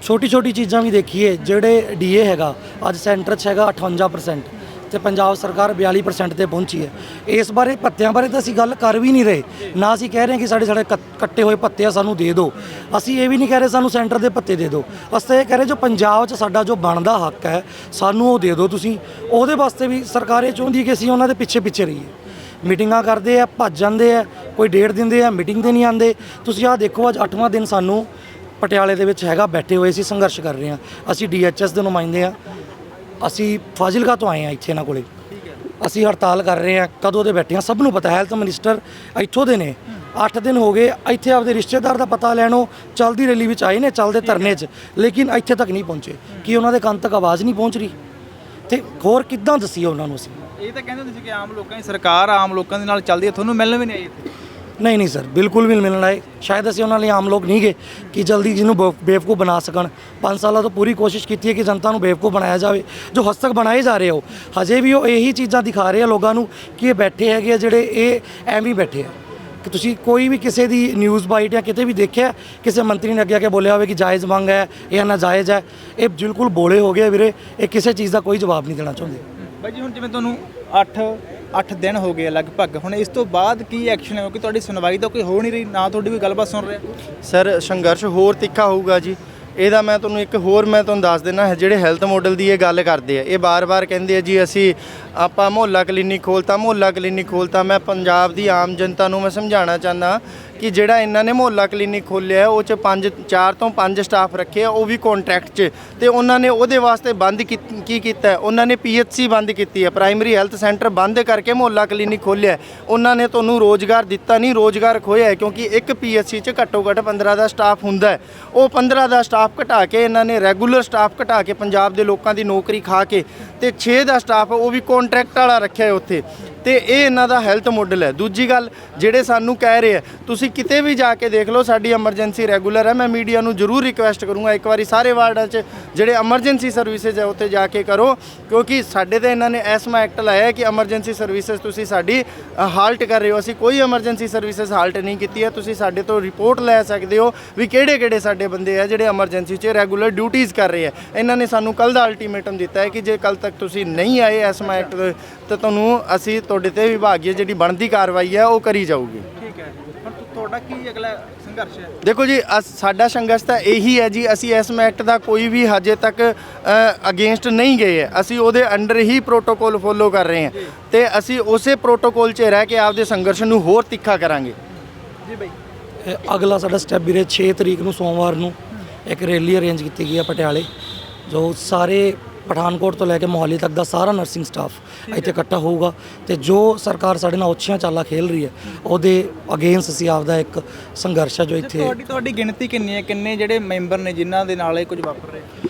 ਛੋਟੀ ਛੋਟੀ ਚੀਜ਼ਾਂ ਵੀ ਦੇਖੀਏ, ਜਿਹੜੇ ਡੀਏ ਹੈਗਾ, ਅੱਜ ਸੈਂਟਰ 'ਚ ਹੈਗਾ 58% ਤੇ ਪੰਜਾਬ ਸਰਕਾਰ 42% ਤੇ ਪਹੁੰਚੀ ਹੈ। ਇਸ ਬਾਰੇ ਪੱਤਿਆਂ ਬਾਰੇ ਤਾਂ ਅਸੀਂ ਗੱਲ ਕਰ ਵੀ ਨਹੀਂ ਰਹੇ। ਨਾ ਅਸੀਂ ਕਹਿ ਰਹੇ ਕਿ ਸਾਡੇ ਸਾਡੇ ਕੱਟ- ਕੱਟੇ ਹੋਏ ਪੱਤੇ ਆ ਸਾਨੂੰ ਦੇ ਦਿਓ। ਅਸੀਂ ਇਹ ਵੀ ਨਹੀਂ ਕਹਿ ਰਹੇ ਸਾਨੂੰ ਸੈਂਟਰ ਦੇ ਪੱਤੇ ਦੇ ਦਿਓ। ਅਸੀਂ ਤਾਂ ਇਹ ਕਹਿ ਰਹੇ ਜੋ ਪੰਜਾਬ 'ਚ ਸਾਡਾ ਜੋ ਬਣਦਾ ਹੱਕ ਹੈ, ਸਾਨੂੰ ਉਹ ਦੇ ਦਿਓ ਤੁਸੀਂ। ਉਹਦੇ ਵਾਸਤੇ ਵੀ ਸਰਕਾਰ ਇਹ ਚਾਹੁੰਦੀ ਹੈ ਕਿ ਅਸੀਂ ਉਹਨਾਂ ਦੇ ਪਿੱਛੇ ਪਿੱਛੇ ਰਹੀਏ। ਮੀਟਿੰਗਾਂ ਕਰਦੇ ਆ ਭੱਜ ਜਾਂਦੇ ਆ ਕੋਈ ਡੇਟ ਦਿੰਦੇ ਆ ਮੀਟਿੰਗ ਤੇ ਨਹੀਂ ਆਉਂਦੇ। ਤੁਸੀਂ ਆਹ ਦੇਖੋ ਅੱਜ 8ਵਾਂ ਦਿਨ ਸਾਨੂੰ ਪਟਿਆਲੇ ਦੇ ਵਿੱਚ ਹੈਗਾ ਬੈਠੇ ਹੋਏ ਸੀ ਸੰਘਰਸ਼ ਕਰ ਰਹੇ ਆ ਅਸੀਂ ਡੀਐਚਐਸ ਦੇ ਨੁਮਾਇੰਦੇ ਆ ਅਸੀਂ ਫਾਜ਼ਿਲਕਾ ਤੋਂ ਆਏ ਆ ਇੱਥੇ ਇਹਨਾਂ ਕੋਲੇ। ਅਸੀਂ ਹੜਤਾਲ ਕਰ ਰਹੇ ਆ ਕਦੋਂ ਦੇ ਬੈਠੇ ਆ ਸਭ ਨੂੰ ਪਤਾ ਹੈਲਥ ਮਿਨਿਸਟਰ ਇੱਥੋਂ ਦੇ ਨੇ। 8 ਦਿਨ ਹੋ ਗਏ ਇੱਥੇ ਆਪਦੇ ਰਿਸ਼ਤੇਦਾਰ ਦਾ ਪਤਾ ਲੈਣੋ ਚਲਦੀ ਰੈਲੀ ਵਿੱਚ ਆਏ ਨੇ ਚੱਲਦੇ ਧਰਨੇ 'ਚ ਲੇਕਿਨ ਇੱਥੇ ਤੱਕ ਨਹੀਂ ਪਹੁੰਚੇ। ਕੀ ਉਹਨਾਂ ਦੇ ਕੰਨ ਤੱਕ ਆਵਾਜ਼ ਨਹੀਂ ਪਹੁੰਚ ਰਹੀ? ਤੇ ਹੋਰ ਕਿੱਦਾਂ ਦੱਸੀਏ ਉਹਨਾਂ ਨੂੰ ਅਸੀਂ? ਇਹ ਤਾਂ ਕਹਿੰਦੇ ਹੁੰਦੇ ਕਿ ਆਮ ਲੋਕਾਂ ਦੀ ਸਰਕਾਰ ਆਮ ਲੋਕਾਂ ਦੇ ਨਾਲ ਚੱਲਦੀ ਹੈ, ਤੁਹਾਨੂੰ ਮਿਲਣ ਵੀ ਨਹੀਂ ਆਈ ਇੱਥੇ? ਨਹੀਂ ਨਹੀਂ ਸਰ, ਬਿਲਕੁਲ ਵੀ ਨਹੀਂ ਮਿਲਣਾ ਹੈ ਸ਼ਾਇਦ ਅਸੀਂ ਉਹਨਾਂ ਲਈ ਆਮ ਲੋਕ ਨਹੀਂ ਗਏ ਕਿ ਜਲਦੀ ਜਿਹਨੂੰ ਬੇਵ- ਬੇਵਕੂਫ ਬਣਾ ਸਕਣ। 5 ਸਾਲਾਂ ਤੋਂ ਪੂਰੀ ਕੋਸ਼ਿਸ਼ ਕੀਤੀ ਹੈ ਕਿ ਜਨਤਾ ਨੂੰ ਬੇਵਕੂਫ ਬਣਾਇਆ ਜਾਵੇ। ਜੋ ਹਸਤਕ ਬਣਾਏ ਜਾ ਰਹੇ ਹੋ ਹਜੇ ਵੀ ਉਹ ਇਹੀ ਚੀਜ਼ਾਂ ਦਿਖਾ ਰਹੇ ਆ ਲੋਕਾਂ ਨੂੰ ਕਿ ਇਹ ਬੈਠੇ ਹੈਗੇ ਆ, ਜਿਹੜੇ ਇਹ ਐਵੇਂ ਹੀ ਬੈਠੇ ਆ। ਕਿ ਤੁਸੀਂ ਕੋਈ ਵੀ ਕਿਸੇ ਦੀ ਨਿਊਜ਼ ਬਾਈਟ ਜਾਂ ਕਿਤੇ ਵੀ ਦੇਖਿਆ, ਕਿਸੇ ਮੰਤਰੀ ਨੇ ਅੱਗੇ ਆ ਕੇ ਬੋਲਿਆ ਹੋਵੇ ਕਿ ਜਾਇਜ਼ ਮੰਗ ਹੈ ਇਹ ਨਾਜਾਇਜ਼ ਹੈ, ਇਹ ਬਿਲਕੁਲ ਬੋਲੇ ਹੋ ਗਏ ਵੀਰੇ। ਇਹ ਕਿਸੇ ਚੀਜ਼ ਦਾ ਕੋਈ ਜਵਾਬ ਨਹੀਂ ਦੇਣਾ ਚਾਹੁੰਦੇ। ਬਾਈ ਜੀ, ਹੁਣ ਜਿਵੇਂ ਤੁਹਾਨੂੰ 8 8 ਦਿਨ ਹੋ ਗਏ ਲਗਭਗ, ਹੁਣ ਇਸ ਤੋਂ ਬਾਅਦ ਕੀ ਐਕਸ਼ਨ ਹੈ? ਕਿਉਂਕਿ ਤੁਹਾਡੀ ਸੁਣਵਾਈ ਤਾਂ ਕੋਈ ਹੋ ਨਹੀਂ ਰਹੀ, ਨਾ ਤੁਹਾਡੀ ਕੋਈ ਗੱਲਬਾਤ ਸੁਣ ਰਿਹਾ। ਸਰ, ਸੰਘਰਸ਼ ਹੋਰ ਤਿੱਖਾ ਹੋਊਗਾ ਜੀ। ਇਹਦਾ ਮੈਂ ਤੁਹਾਨੂੰ ਇੱਕ ਹੋਰ ਮੈਂ ਤੁਹਾਨੂੰ ਦੱਸ ਦਿੰਦਾ ਜਿਹੜੇ ਹੈਲਥ ਮਾਡਲ ਦੀ ਇਹ ਗੱਲ ਕਰਦੇ ਆ। ਇਹ ਬਾਰ-ਬਾਰ ਕਹਿੰਦੇ ਆ ਜੀ, ਅਸੀਂ ਆਪਾਂ ਮੁਹੱਲਾ ਕਲੀਨਿਕ ਖੋਲਤਾ, ਮੁਹੱਲਾ ਕਲੀਨਿਕ ਖੋਲਤਾ। ਮੈਂ ਪੰਜਾਬ ਦੀ ਆਮ ਜਨਤਾ ਨੂੰ ਮੈਂ ਸਮਝਾਉਣਾ ਚਾਹੁੰਦਾ ਕਿ ਜਿਹੜਾ ਇਹਨਾਂ ਨੇ ਮੁਹੱਲਾ ਕਲੀਨਿਕ ਖੋਲ੍ਹਿਆ ਉਹ ਚ ਪੰਜ, ਚਾਰ ਤੋਂ ਪੰਜ ਸਟਾਫ ਰੱਖੇ ਆ, ਉਹ ਵੀ ਕੰਟਰੈਕਟ 'ਚ। ਤੇ ਉਹਨਾਂ ਨੇ ਉਹਦੇ ਵਾਸਤੇ ਬੰਦ ਕੀ ਕੀ ਕੀਤਾ ਉਹਨਾਂ ਨੇ ਪੀਐਚਸੀ ਬੰਦ ਕੀਤੀ ਹੈ ਪ੍ਰਾਇਮਰੀ ਹੈਲਥ ਸੈਂਟਰ ਬੰਦ ਕਰਕੇ ਮੁਹੱਲਾ ਕਲੀਨਿਕ ਖੋਲ੍ਹਿਆ ਉਹਨਾਂ ਨੇ ਤੁਹਾਨੂੰ ਰੋਜ਼ਗਾਰ ਦਿੱਤਾ ਨਹੀਂ, ਰੋਜ਼ਗਾਰ ਖੋਇਆ ਹੈ, ਕਿਉਂਕਿ ਇੱਕ ਪੀਐਚਸੀ 'ਚ ਘੱਟੋ ਘੱਟ 15 ਦਾ ਸਟਾਫ ਹੁੰਦਾ ਹੈ। ਉਹ 15 ਦਾ ਸਟਾਫ ਘਟਾ ਕੇ ਇਹਨਾਂ ਨੇ ਰੈਗੂਲਰ ਸਟਾਫ ਘਟਾ ਕੇ ਪੰਜਾਬ ਦੇ ਲੋਕਾਂ ਦੀ ਨੌਕਰੀ ਖਾ ਕੇ ਤੇ 6 ਦਾ ਸਟਾਫ ਉਹ ਵੀ ਕੰਟਰੈਕਟ ਵਾਲਾ ਰੱਖਿਆ ਹੈ ਉੱਥੇ। ਤੇ ਇਹ ਇਹਨਾਂ ਦਾ ਹੈਲਥ ਮਾਡਲ ਹੈ। ਦੂਜੀ ਗੱਲ, ਜਿਹੜੇ ਸਾਨੂੰ ਕਹਿ ਰਹੇ ਆ, ਤੁਸੀਂ ਕਿਤੇ ਵੀ ਜਾ ਕੇ ਦੇਖ ਲਓ, ਸਾਡੀ ਐਮਰਜੈਂਸੀ ਰੈਗੂਲਰ ਹੈ। ਮੈਂ ਮੀਡੀਆ ਨੂੰ ਜ਼ਰੂਰ ਰਿਕੁਐਸਟ ਕਰੂੰਗਾ, ਇੱਕ ਵਾਰੀ ਸਾਰੇ ਵਾਰਡਾਂ 'ਚ ਜਿਹੜੇ ਐਮਰਜੈਂਸੀ ਸਰਵਿਸਿਜ਼ ਹੈ, ਉੱਥੇ ਜਾ ਕੇ ਕਰੋ। ਕਿਉਂਕਿ ਸਾਡੇ ਤੇ ਇਹਨਾਂ ਨੇ ਐਸਮਾ ਐਕਟ ਲਾਇਆ ਕਿ ਐਮਰਜੈਂਸੀ ਸਰਵਿਸਿਜ਼ ਤੁਸੀਂ ਸਾਡੀ ਹਾਲਟ ਕਰ ਰਹੇ ਹੋ। ਅਸੀਂ ਕੋਈ ਐਮਰਜੈਂਸੀ ਸਰਵਿਸਿਜ਼ ਹਾਲਟ ਨਹੀਂ ਕੀਤੀ ਹੈ। ਤੁਸੀਂ ਸਾਡੇ ਤੋਂ ਰਿਪੋਰਟ ਲੈ ਸਕਦੇ ਹੋ ਵੀ ਕਿਹੜੇ ਕਿਹੜੇ ਸਾਡੇ ਬੰਦੇ ਆ ਜਿਹੜੇ ਐਮਰਜੈਂਸੀ 'ਚ ਰੈਗੂਲਰ ਡਿਊਟੀਆਂ ਕਰ ਰਹੇ ਆ। ਇਹਨਾਂ ਨੇ ਸਾਨੂੰ ਕੱਲ ਦਾ ਅਲਟੀਮੇਟਮ ਦਿੱਤਾ ਹੈ ਕਿ ਜੇ ਕੱਲ ਤੱਕ ਤੁਸੀਂ ਨਹੀਂ ਆਏ ਐਸਮਾ ਐਕਟ ਤਾਂ ਤੁਹਾਨੂੰ ਅਸੀਂ ਤੁਹਾਡੇ ਤੇ ਵਿਭਾਗੀय ਜਿਹੜੀ ਬਣਦੀ ਕਾਰਵਾਈ ਹੈ ਉਹ ਕਰੀ ਜਾਊਗੀ। ਠੀਕ ਹੈ। ਹੁਣ ਤੁਹਾਡਾ ਕੀ ਅਗਲਾ ਸੰਘਰਸ਼ ਹੈ? ਦੇਖੋ ਜੀ ਅਸ- ਸਾਡਾ ਸੰਘਰਸ਼ ਤਾਂ ਇਹੀ ਹੈ ਜੀ ਅਸੀਂ ਇਸ ਐਕਟ ਦਾ ਕੋਈ ਵੀ ਹਜੇ ਤੱਕ ਅਗੇਂਸਟ ਨਹੀਂ ਗਏ ਹੈ। ਅਸੀਂ ਉਹਦੇ ਅੰਡਰ ਹੀ ਪ੍ਰੋਟੋਕੋਲ ਫੋਲੋ ਕਰ ਰਹੇ ਹਾਂ। ਤੇ ਅਸੀਂ ਉਸੇ ਪ੍ਰੋਟੋਕੋਲ 'ਚ ਰਹਿ ਕੇ ਆਪਦੇ ਸੰਘਰਸ਼ ਨੂੰ ਹੋਰ ਤਿੱਖਾ ਕਰਾਂਗੇ। ਜੀ ਬਾਈ। ਇਹ ਅਗਲਾ ਸਾਡਾ ਸਟੈਪ ਵੀਰੇ 6 ਤਰੀਕ ਨੂੰ ਸੋਮਵਾਰ ਨੂੰ ਇੱਕ ਰੈਲੀ ਅਰੇਂਜ ਕੀਤੀ ਗਈ ਹੈ ਪਟਿਆਲੇ ਜੋ ਸਾਰੇ ਪਠਾਨਕੋਟ ਤੋਂ ਲੈ ਕੇ ਮੋਹਾਲੀ ਤੱਕ ਦਾ ਸਾਰਾ ਨਰਸਿੰਗ ਸਟਾਫ ਇੱਥੇ ਇਕੱਠਾ ਹੋਊਗਾ ਤੇ ਜੋ ਸਰਕਾਰ ਸਾਡੇ ਨਾਲ ਉੱਚੀਆਂ ਚਾਲਾਂ ਖੇਲ ਰਹੀ ਹੈ ਉਹਦੇ ਅਗੇਂਸਟ ਅਸੀਂ ਆਪਦਾ ਇੱਕ ਸੰਘਰਸ਼ ਹੈ ਜੋ ਇੱਥੇ ਤੁਹਾਡੀ ਤੁਹਾਡੀ ਗਿਣਤੀ ਕਿੰਨੀ ਹੈ? ਕਿੰਨੇ ਜਿਹੜੇ ਮੈਂਬਰ ਨੇ ਜਿਨ੍ਹਾਂ ਦੇ ਨਾਲ ਇਹ ਕੁਝ ਵਾਪਰ ਰਿਹਾ?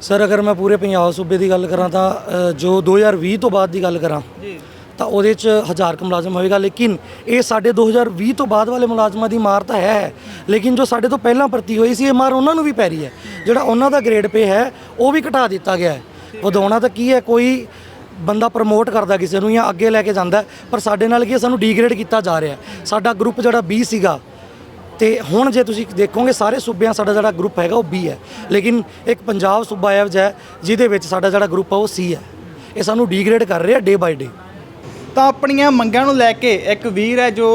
ਸਰ ਅਗਰ ਮੈਂ ਪੂਰੇ ਪੰਜਾਬ ਸੂਬੇ ਦੀ ਗੱਲ ਕਰਾਂ ਤਾਂ ਜੋ 2020 ਤੋਂ ਬਾਅਦ ਦੀ ਗੱਲ ਕਰਾਂ ਜੀ। ਤਾਂ ਉਹਦੇ 'ਚ ਹਜ਼ਾਰ ਕੁ ਮੁਲਾਜ਼ਮ ਹੋਏਗਾ ਲੇਕਿਨ ਇਹ ਸਾਡੇ 2020 ਤੋਂ ਬਾਅਦ ਵਾਲੇ ਮੁਲਾਜ਼ਮਾਂ ਦੀ ਮਾਰ ਤਾਂ ਹੈ। ਲੇਕਿਨ ਜੋ ਸਾਡੇ ਤੋਂ ਪਹਿਲਾਂ ਭਰਤੀ ਹੋਈ ਸੀ ਇਹ ਮਾਰ ਉਹਨਾਂ ਨੂੰ ਵੀ ਪੈ ਰਹੀ ਹੈ। ਜਿਹੜਾ ਉਹਨਾਂ ਦਾ ਗ੍ਰੇਡ ਪੇ ਹੈ ਉਹ ਵੀ ਘਟਾ ਦਿੱਤਾ ਗਿਆ ਹੈ। ਵਧਾਉਣਾ ਤਾਂ ਕੀ ਹੈ ਕੋਈ ਬੰਦਾ ਪ੍ਰਮੋਟ ਕਰਦਾ ਕਿਸੇ ਨੂੰ ਜਾਂ ਅੱਗੇ ਲੈ ਕੇ ਜਾਂਦਾ ਪਰ ਸਾਡੇ ਨਾਲ ਕੀ ਹੈ, ਸਾਨੂੰ ਡੀਗ੍ਰੇਡ ਕੀਤਾ ਜਾ ਰਿਹਾ ਸਾਡਾ ਗਰੁੱਪ ਜਿਹੜਾ 20 ਸੀਗਾ ਤੇ ਹੁਣ ਜੇ ਤੁਸੀਂ ਦੇਖੋਗੇ ਸਾਰੇ ਸੂਬਿਆਂ ਸਾਡਾ ਜਿਹੜਾ ਗਰੁੱਪ ਹੈਗਾ ਉਹ B ਹੈ। ਲੇਕਿਨ ਇੱਕ ਪੰਜਾਬ ਸੂਬਾ ਇਹੋ ਜਿਹਾ ਹੈ ਜਿਹਦੇ ਵਿੱਚ ਸਾਡਾ ਜਿਹੜਾ ਗਰੁੱਪ ਹੈ ਉਹ C ਹੈ। ਇਹ ਸਾਨੂੰ ਡੀਗ੍ਰੇਡ ਕਰ ਰਿਹਾ ਡੇ ਬਾਈ ਡੇ ਤਾਂ ਆਪਣੀਆਂ ਮੰਗਾਂ ਨੂੰ ਲੈ ਕੇ ਇੱਕ ਵੀਰ ਹੈ ਜੋ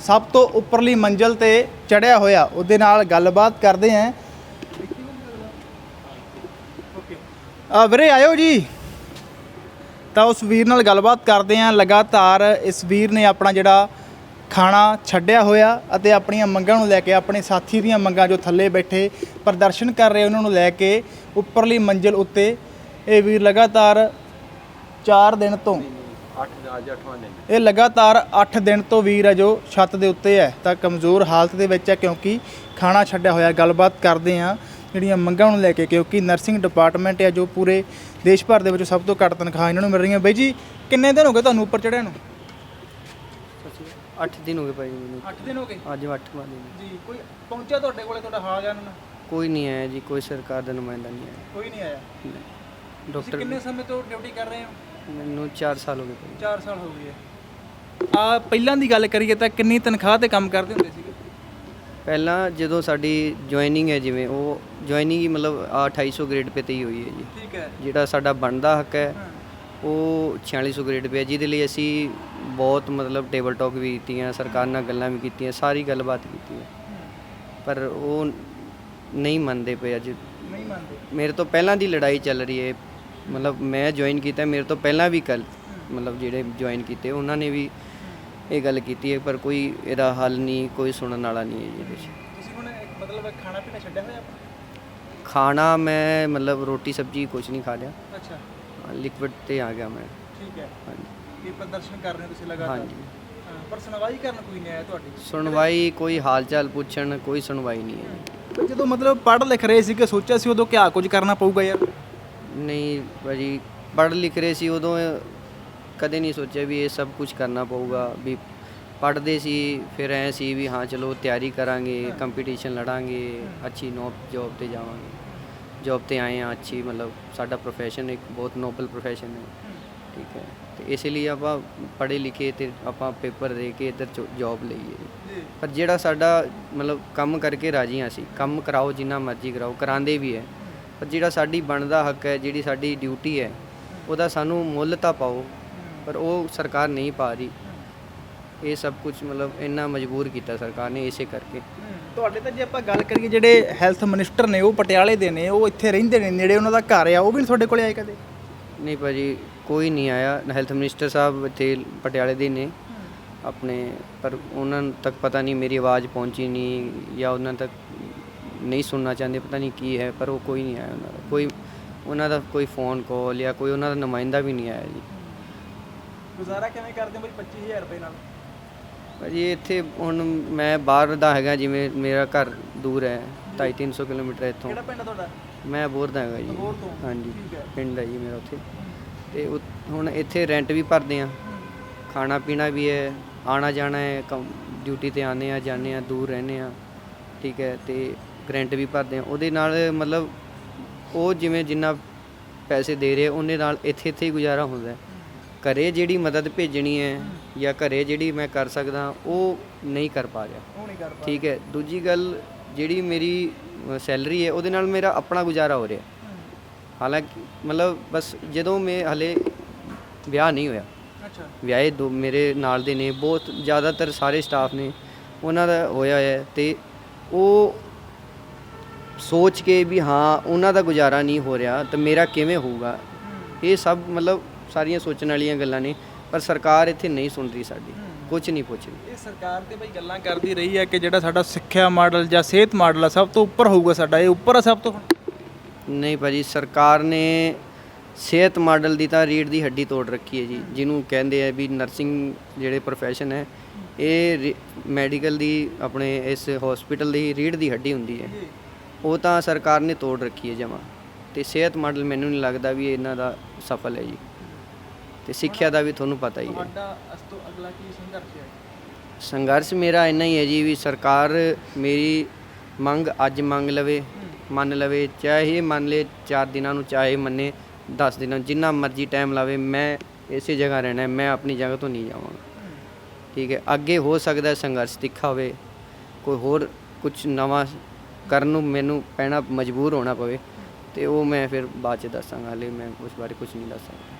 ਸਭ ਤੋਂ ਉੱਪਰਲੀ ਮੰਜ਼ਲ ਤੇ ਚੜਿਆ ਹੋਇਆ। ਉਹਦੇ ਨਾਲ ਗੱਲਬਾਤ ਕਰਦੇ ਆਂ। ਆ ਵੀਰੇ, ਆਇਓ ਜੀ। ਤਾਂ ਉਸ ਵੀਰ ਨਾਲ ਗੱਲਬਾਤ ਕਰਦੇ ਆਂ। ਲਗਾਤਾਰ ਇਸ ਵੀਰ ਨੇ ਆਪਣਾ ਜਿਹੜਾ ਖਾਣਾ ਛੱਡਿਆ ਹੋਇਆ ਅਤੇ ਆਪਣੀਆਂ ਮੰਗਾਂ ਨੂੰ ਲੈ ਕੇ, ਆਪਣੇ ਸਾਥੀ ਦੀਆਂ ਮੰਗਾਂ ਜੋ ਥੱਲੇ ਬੈਠੇ ਪ੍ਰਦਰਸ਼ਨ ਕਰ ਰਹੇ, ਉਹਨਾਂ ਨੂੰ ਲੈ ਕੇ ਉੱਪਰਲੀ ਮੰਜ਼ਲ ਉੱਤੇ ਇਹ ਵੀਰ ਲਗਾਤਾਰ 4 ਦਿਨ ਤੋਂ ਇਹ ਲਗਾਤਾਰ 8 ਦਿਨ ਤੋਂ ਵੀਰ ਹੈ ਜੋ ਛੱਤ ਦੇ ਉੱਤੇ ਹੈ। ਤਾਂ ਕਮਜ਼ੋਰ ਹਾਲਤ ਦੇ ਵਿੱਚ ਹੈ ਕਿਉਂਕਿ ਖਾਣਾ ਛੱਡਿਆ ਹੋਇਆ ਗੱਲਬਾਤ ਕਰਦੇ ਆ ਜਿਹੜੀਆਂ ਮੰਗਾਂ ਨੂੰ ਲੈ ਕੇ ਕਿਉਂਕਿ ਨਰਸਿੰਗ ਡਿਪਾਰਟਮੈਂਟ ਹੈ ਜੋ ਪੂਰੇ ਦੇਸ਼ ਭਰ ਦੇ ਵਿੱਚ ਸਭ ਤੋਂ ਘੱਟ ਤਨਖਾਹ ਇਹਨਾਂ ਨੂੰ ਮਿਲ ਰਹੀਆਂ। ਬਾਈ ਜੀ ਕਿੰਨੇ ਦਿਨ ਹੋ ਗਏ ਤੁਹਾਨੂੰ ਉੱਪਰ ਚੜਿਆ ਨੂੰ? 8 ਦਿਨ ਹੋ ਗਏ ਭਾਈ ਮੈਨੂੰ। 8 ਦਿਨ ਹੋ ਗਏ? ਅੱਜ 8ਵਾਂ ਦਿਨ ਹੈ। ਜੀ ਕੋਈ ਪਹੁੰਚਿਆ ਤੁਹਾਡੇ ਕੋਲੇ ਤੁਹਾਡਾ ਹਾਲ ਜਾਣਨ ਕੋਈ ਨਹੀਂ ਆਇਆ ਜੀ ਕੋਈ ਸਰਕਾਰ ਦਾ ਨੁਮਾਇੰਦਾ ਨਹੀਂ ਆਇਆ। ਕੋਈ ਨਹੀਂ ਆਇਆ? ਡਾਕਟਰ ਕਿੰਨੇ ਸਮੇਂ ਤੋਂ ਡਿਊਟੀ ਕਰ ਰਹੇ ਹੋ? ਮੈਨੂੰ 4 ਸਾਲ ਹੋ ਗਏ ਭਾਈ। 4 ਸਾਲ ਹੋ ਗਏ ਆ। ਪਹਿਲਾਂ ਦੀ ਗੱਲ ਕਰੀਏ ਤਾਂ ਕਿੰਨੀ ਤਨਖਾਹ ਤੇ ਕੰਮ ਕਰਦੇ ਹੁੰਦੇ ਸੀਗੇ? ਪਹਿਲਾਂ ਜਦੋਂ ਸਾਡੀ ਜੁਆਇਨਿੰਗ ਹੈ ਜਿਵੇਂ ਉਹ ਜੁਆਇਨਿੰਗ ਹੀ ਮਤਲਬ ਆ 2800 ਗ੍ਰੇਡ ਪੇ ਤੇ ਹੀ ਹੋਈ ਹੈ ਜੀ। ਠੀਕ ਹੈ। ਜਿਹੜਾ ਸਾਡਾ ਬਣਦਾ ਹੱਕ ਹੈ ਉਹ 4600 ਗ੍ਰੇਡ ਪੇ ਹੈ ਜਿਹਦੇ ਲਈ ਅਸੀਂ ਬਹੁਤ ਮਤਲਬ ਟੇਬਲ ਟਾਕ ਵੀ ਕੀਤੀਆਂ ਸਰਕਾਰ ਨਾਲ ਗੱਲਾਂ ਵੀ ਕੀਤੀਆਂ ਸਾਰੀ ਗੱਲਬਾਤ ਕੀਤੀ ਹੈ। ਪਰ ਉਹ ਨਹੀਂ ਮੰਨਦੇ ਪਏ ਅੱਜ। ਨਹੀਂ ਮੰਨਦੇ। ਮੇਰੇ ਤੋਂ ਪਹਿਲਾਂ ਦੀ ਲੜਾਈ ਚੱਲ ਰਹੀ ਹੈ ਮਤਲਬ ਮੈਂ ਜੁਆਇਨ ਕੀਤਾ ਮੇਰੇ ਤੋਂ ਪਹਿਲਾਂ ਵੀ ਕੱਲ ਮਤਲਬ ਜਿਹੜੇ ਜੁਆਇਨ ਕੀਤੇ ਉਹਨਾਂ ਨੇ ਵੀ ਇਹ ਗੱਲ ਕੀਤੀ ਹੈ ਪਰ ਕੋਈ ਇਹਦਾ ਹੱਲ ਨਹੀਂ ਕੋਈ ਸੁਣਨ ਵਾਲਾ ਨਹੀਂ ਹੈ ਜੀ ਇਹਦੇ 'ਚ ਤੁਸੀਂ ਹੁਣ ਇੱਕ ਮਤਲਬ ਖਾਣਾ ਪੀਣਾ ਛੱਡਿਆ ਹੋਇਆ ਆਪਣਾ ਖਾਣਾ ਮੈਂ ਮਤਲਬ ਰੋਟੀ ਸਬਜੀ ਕੁਝ ਨਹੀਂ ਖਾ ਲਿਆ। ਅੱਛਾ। ਲਿਕਵਿਡ ਤੇ ਆ ਗਿਆ ਮੈਂ। ਠੀਕ ਹੈ। ਹਾਂਜੀ। ਇਹ ਪ੍ਰਦਰਸ਼ਨ ਕਰ ਰਹੇ ਹੋ ਤੁਸੀਂ ਲਗਾਤਾਰ? ਹਾਂਜੀ। ਹਾਂ, ਪਰ ਸੁਣਵਾਈ ਕਰਨ ਕੋਈ ਨਹੀਂ ਆਇਆ ਤੁਹਾਡੀ? ਸੁਣਵਾਈ ਕੋਈ ਹਾਲ ਚਾਲ ਪੁੱਛਣ ਕੋਈ ਸੁਣਵਾਈ ਨਹੀਂ ਹੈ ਜੀ। ਜਦੋਂ ਮਤਲਬ ਪੜ੍ਹ ਲਿਖ ਰਹੇ ਸੀ ਕਿ ਸੋਚਿਆ ਸੀ ਉਦੋਂ ਕਿਆ ਕੁਝ ਕਰਨਾ ਪਊਗਾ ਯਾਰ? ਨਹੀਂ ਭਾਜੀ ਪੜ੍ਹ ਲਿਖ ਰਹੇ ਸੀ ਉਦੋਂ ਕਦੇ ਨਹੀਂ ਸੋਚਿਆ ਵੀ ਇਹ ਸਭ ਕੁਝ ਕਰਨਾ ਪਊਗਾ ਵੀ ਪੜ੍ਹਦੇ ਸੀ ਫਿਰ ਐ ਸੀ ਵੀ ਹਾਂ ਚਲੋ ਤਿਆਰੀ ਕਰਾਂਗੇ ਕੰਪੀਟੀਸ਼ਨ ਲੜਾਂਗੇ ਅੱਛੀ ਨੌ ਜੌਬ ਤੇ ਜਾਵਾਂਗੇ। ਜੌਬ ਤੇ ਆਏ ਆ ਅੱਛੀ ਮਤਲਬ ਸਾਡਾ ਪ੍ਰੋਫੈਸ਼ਨ ਇੱਕ ਬਹੁਤ ਨੋਬਲ ਪ੍ਰੋਫੈਸ਼ਨ ਹੈ। ਠੀਕ ਹੈ ਤੇ ਇਸ ਲਈ ਆਪਾਂ ਪੜ੍ਹੇ ਲਿਖੇ ਤੇ ਆਪਾਂ ਪੇਪਰ ਦੇ ਕੇ ਇੱਧਰ ਜੌਬ ਲਈਏ। ਪਰ ਜਿਹੜਾ ਸਾਡਾ ਮਤਲਬ ਕੰਮ ਕਰਕੇ ਰਾਜੀ ਹਾਂ ਅਸੀਂ ਕੰਮ ਕਰਾਓ ਜਿੰਨਾ ਮਰਜ਼ੀ ਕਰਾਓ ਕਰਾਉਂਦੇ ਵੀ ਹੈ। ਪਰ ਜਿਹੜਾ ਸਾਡੀ ਬਣਦਾ ਹੱਕ ਹੈ ਜਿਹੜੀ ਸਾਡੀ ਡਿਊਟੀ ਹੈ ਉਹਦਾ ਸਾਨੂੰ ਮੁੱਲ ਤਾਂ ਪਾਓ ਪਰ ਉਹ ਸਰਕਾਰ ਨਹੀਂ ਪਾ ਰਹੀ। ਇਹ ਸਭ ਕੁਝ ਮਤਲਬ ਇੰਨਾ ਮਜਬੂਰ ਕੀਤਾ ਸਰਕਾਰ ਨੇ ਇਸੇ ਕਰਕੇ। ਤੁਹਾਡੇ ਤਾਂ ਜੇ ਆਪਾਂ ਗੱਲ ਕਰੀਏ ਜਿਹੜੇ ਹੈਲਥ ਮਿਨਿਸਟਰ ਨੇ ਉਹ ਪਟਿਆਲੇ ਦੇ ਨੇ ਉਹ ਇੱਥੇ ਰਹਿੰਦੇ ਨੇ ਨੇੜੇ ਉਹਨਾਂ ਦਾ ਘਰ ਆ ਉਹ ਵੀ ਨੀ ਤੁਹਾਡੇ ਕੋਲੇ ਆਏ ਕਦੇ? ਨਹੀਂ ਭਾਜੀ ਕੋਈ ਨਹੀਂ ਆਇਆ। ਹੈਲਥ ਮਿਨਿਸਟਰ ਸਾਹਿਬ ਇੱਥੇ ਪਟਿਆਲੇ ਦੇ ਨੇ ਆਪਣੇ ਪਰ ਉਹਨਾਂ ਤੱਕ ਪਤਾ ਨਹੀਂ ਮੇਰੀ ਆਵਾਜ਼ ਪਹੁੰਚੀ ਨਹੀਂ ਜਾਂ ਉਹਨਾਂ ਤੱਕ ਨਹੀਂ ਸੁਣਨਾ ਚਾਹੁੰਦੇ ਪਤਾ ਨਹੀਂ ਕੀ ਹੈ ਪਰ ਉਹ ਕੋਈ ਨਹੀਂ ਆਇਆ ਉਹਨਾਂ ਦਾ। ਕੋਈ ਉਹਨਾਂ ਦਾ ਕੋਈ ਫੋਨ ਕਾਲ ਜਾਂ ਕੋਈ ਉਹਨਾਂ ਦਾ ਨੁਮਾਇੰਦਾ ਵੀ ਨਹੀਂ ਆਇਆ ਜੀ। ਗੁਜ਼ਾਰਾ ਕਿਵੇਂ ਕਰਦੇ ਹੋ ਬਈ 25000 ਰੁਪਏ ਨਾਲ? ਭਾਜੀ ਇੱਥੇ ਹੁਣ ਮੈਂ ਬਾਹਰ ਦਾ ਹੈਗਾ ਜਿਵੇਂ ਮੇਰਾ ਘਰ ਦੂਰ ਹੈ 250 ਕਿਲੋਮੀਟਰ ਇੱਥੋਂ। ਕਿਹੜਾ ਪਿੰਡ ਤੁਹਾਡਾ? ਮੈਂ ਅਬੋਹਰ ਦਾ ਹੈਗਾ ਜੀ। ਅਬੋਹਰ ਤੋਂ? ਹਾਂਜੀ। ਪਿੰਡ ਹੈ ਜੀ ਮੇਰਾ ਉੱਥੇ। ਤੇ ਹੁਣ ਇੱਥੇ ਰੈਂਟ ਵੀ ਭਰਦੇ ਆ ਖਾਣਾ ਪੀਣਾ ਵੀ ਹੈ ਆਣਾ ਜਾਣਾ ਹੈ ਡਿਊਟੀ ਤੇ ਆਨੇ ਆ ਜਾਂਦੇ ਆ ਦੂਰ ਰਹਿੰਦੇ ਆ ਠੀਕ ਹੈ ਤੇ ਰੈਂਟ ਵੀ ਭਰਦੇ ਆ ਉਹਦੇ ਨਾਲ ਮਤਲਬ ਉਹ ਜਿਵੇਂ ਜਿੰਨਾ ਪੈਸੇ ਦੇ ਰਹੇ ਉਹਨੇ ਨਾਲ ਇੱਥੇ ਇੱਥੇ ਹੀ ਗੁਜ਼ਾਰਾ ਹੁੰਦਾ ਘਰੇ ਜਿਹੜੀ ਮਦਦ ਭੇਜਣੀ ਹੈ ਜਾਂ ਘਰੇ ਜਿਹੜੀ ਮੈਂ ਕਰ ਸਕਦਾ ਉਹ ਨਹੀਂ ਕਰ ਪਾ ਰਿਹਾ। ਉਹ ਨਹੀਂ ਕਰ ਪਾ ਠੀਕ ਹੈ ਦੂਜੀ ਗੱਲ ਜਿਹੜੀ ਮੇਰੀ ਸੈਲਰੀ ਹੈ ਉਹਦੇ ਨਾਲ ਮੇਰਾ ਆਪਣਾ ਗੁਜ਼ਾਰਾ ਹੋ ਰਿਹਾ। ਹਾਲਾਂਕਿ ਮਤਲਬ ਬਸ ਜਦੋਂ ਮੈਂ ਹਲੇ ਵਿਆਹ ਨਹੀਂ ਹੋਇਆ। ਅੱਛਾ। ਵਿਆਹੇ ਦੋ ਮੇਰੇ ਨਾਲ ਦੇ ਨੇ ਬਹੁਤ ਜ਼ਿਆਦਾਤਰ ਸਾਰੇ ਸਟਾਫ ਨੇ ਉਹਨਾਂ ਦਾ ਹੋਇਆ ਹੈ ਤੇ ਉਹ ਸੋਚ ਕੇ ਵੀ ਹਾਂ ਉਹਨਾਂ ਦਾ ਗੁਜ਼ਾਰਾ ਨਹੀਂ ਹੋ ਰਿਹਾ ਤਾਂ ਮੇਰਾ ਕਿਵੇਂ ਹੋਊਗਾ? ਇਹ ਸਭ ਮਤਲਬ ਸਾਰੀਆਂ ਸੋਚਣ ਵਾਲੀਆਂ ਗੱਲਾਂ ਨੇ ਪਰ ਸਰਕਾਰ ਇੱਥੇ ਨਹੀਂ ਸੁਣ ਰਹੀ ਸਾਡੀ। ਕੁਝ ਨਹੀਂ ਪੁੱਛ ਰਹੀ। ਇਹ ਸਰਕਾਰ ਤੇ ਬਈ ਗੱਲਾਂ ਕਰਦੀ ਰਹੀ ਹੈ ਕਿ ਜਿਹੜਾ ਸਾਡਾ ਸਿੱਖਿਆ ਮਾਡਲ ਜਾਂ ਸਿਹਤ ਮਾਡਲ ਆ ਸਭ ਤੋਂ ਉੱਪਰ ਹੋਊਗਾ ਸਾਡਾ। ਇਹ ਉੱਪਰ ਆ ਸਭ ਤੋਂ ਨਹੀਂ ਭਾਜੀ ਸਰਕਾਰ ਨੇ ਸਿਹਤ ਮਾਡਲ ਦੀ ਤਾਂ ਰੀੜ ਦੀ ਹੱਡੀ ਤੋੜ ਰੱਖੀ ਹੈ ਜੀ ਜਿਹਨੂੰ ਕਹਿੰਦੇ ਆ ਵੀ ਨਰਸਿੰਗ ਜਿਹੜੇ ਪ੍ਰੋਫੈਸ਼ਨ ਹੈ ਇਹ ਮੈਡੀਕਲ ਦੀ ਆਪਣੇ ਇਸ ਹਸਪੀਟਲ ਦੀ ਰੀੜ ਦੀ ਹੱਡੀ ਹੁੰਦੀ ਹੈ। ਉਹ ਤਾਂ ਸਰਕਾਰ ਨੇ ਤੋੜ ਰੱਖੀ ਹੈ ਜਮਾ। ਤੇ ਸਿਹਤ ਮਾਡਲ ਮੈਨੂੰ ਨਹੀਂ ਲੱਗਦਾ ਵੀ ਇਹਨਾਂ ਦਾ ਸਫਲ ਹੈ ਜੀ। ਤੇ ਸਿੱਖਿਆ ਦਾ ਵੀ ਤੁਹਾਨੂੰ ਪਤਾ ਹੀ ਹੈ। ਤੁਹਾਡਾ ਇਸ ਤੋਂ ਅਗਲਾ ਕੀ ਸੰਘਰਸ਼ ਹੈ? ਸੰਘਰਸ਼ ਮੇਰਾ ਇੰਨਾ ਹੀ ਹੈ ਜੀ ਵੀ ਸਰਕਾਰ ਮੇਰੀ ਮੰਗ ਅੱਜ ਮੰਗ ਲਵੇ ਮੰਨ ਲਵੇ ਚਾਹੇ ਮੰਨ ਲੇ 4 ਦਿਨਾਂ ਨੂੰ ਚਾਹੇ ਮੰਨੇ 10 ਦਿਨਾਂ ਨੂੰ, ਜਿੰਨਾ ਮਰਜ਼ੀ ਟਾਈਮ ਲਾਵੇ ਮੈਂ ਇਸੇ ਜਗ੍ਹਾ ਰਹਿਣਾ ਹੈ, ਮੈਂ ਆਪਣੀ ਜਗ੍ਹਾ ਤੋਂ ਨਹੀਂ ਜਾਵਾਂਗਾ। ਠੀਕ ਹੈ ਅੱਗੇ ਹੋ ਸਕਦਾ ਸੰਘਰਸ਼ ਤਿੱਖਾ ਹੋਵੇ ਕੋਈ ਹੋਰ ਕੁਝ ਨਵਾਂ ਕਰਨ ਨੂੰ ਮੈਨੂੰ ਪੈਣਾ ਮਜਬੂਰ ਹੋਣਾ ਪਵੇ ਤੇ ਉਹ ਮੈਂ ਫਿਰ ਬਾਅਦ ਚ ਦੱਸਾਂਗਾ, ਹਲੇ ਮੈਂ ਉਸ ਬਾਰੇ ਕੁਝ ਨਹੀਂ ਦੱਸ ਸਕਦਾ।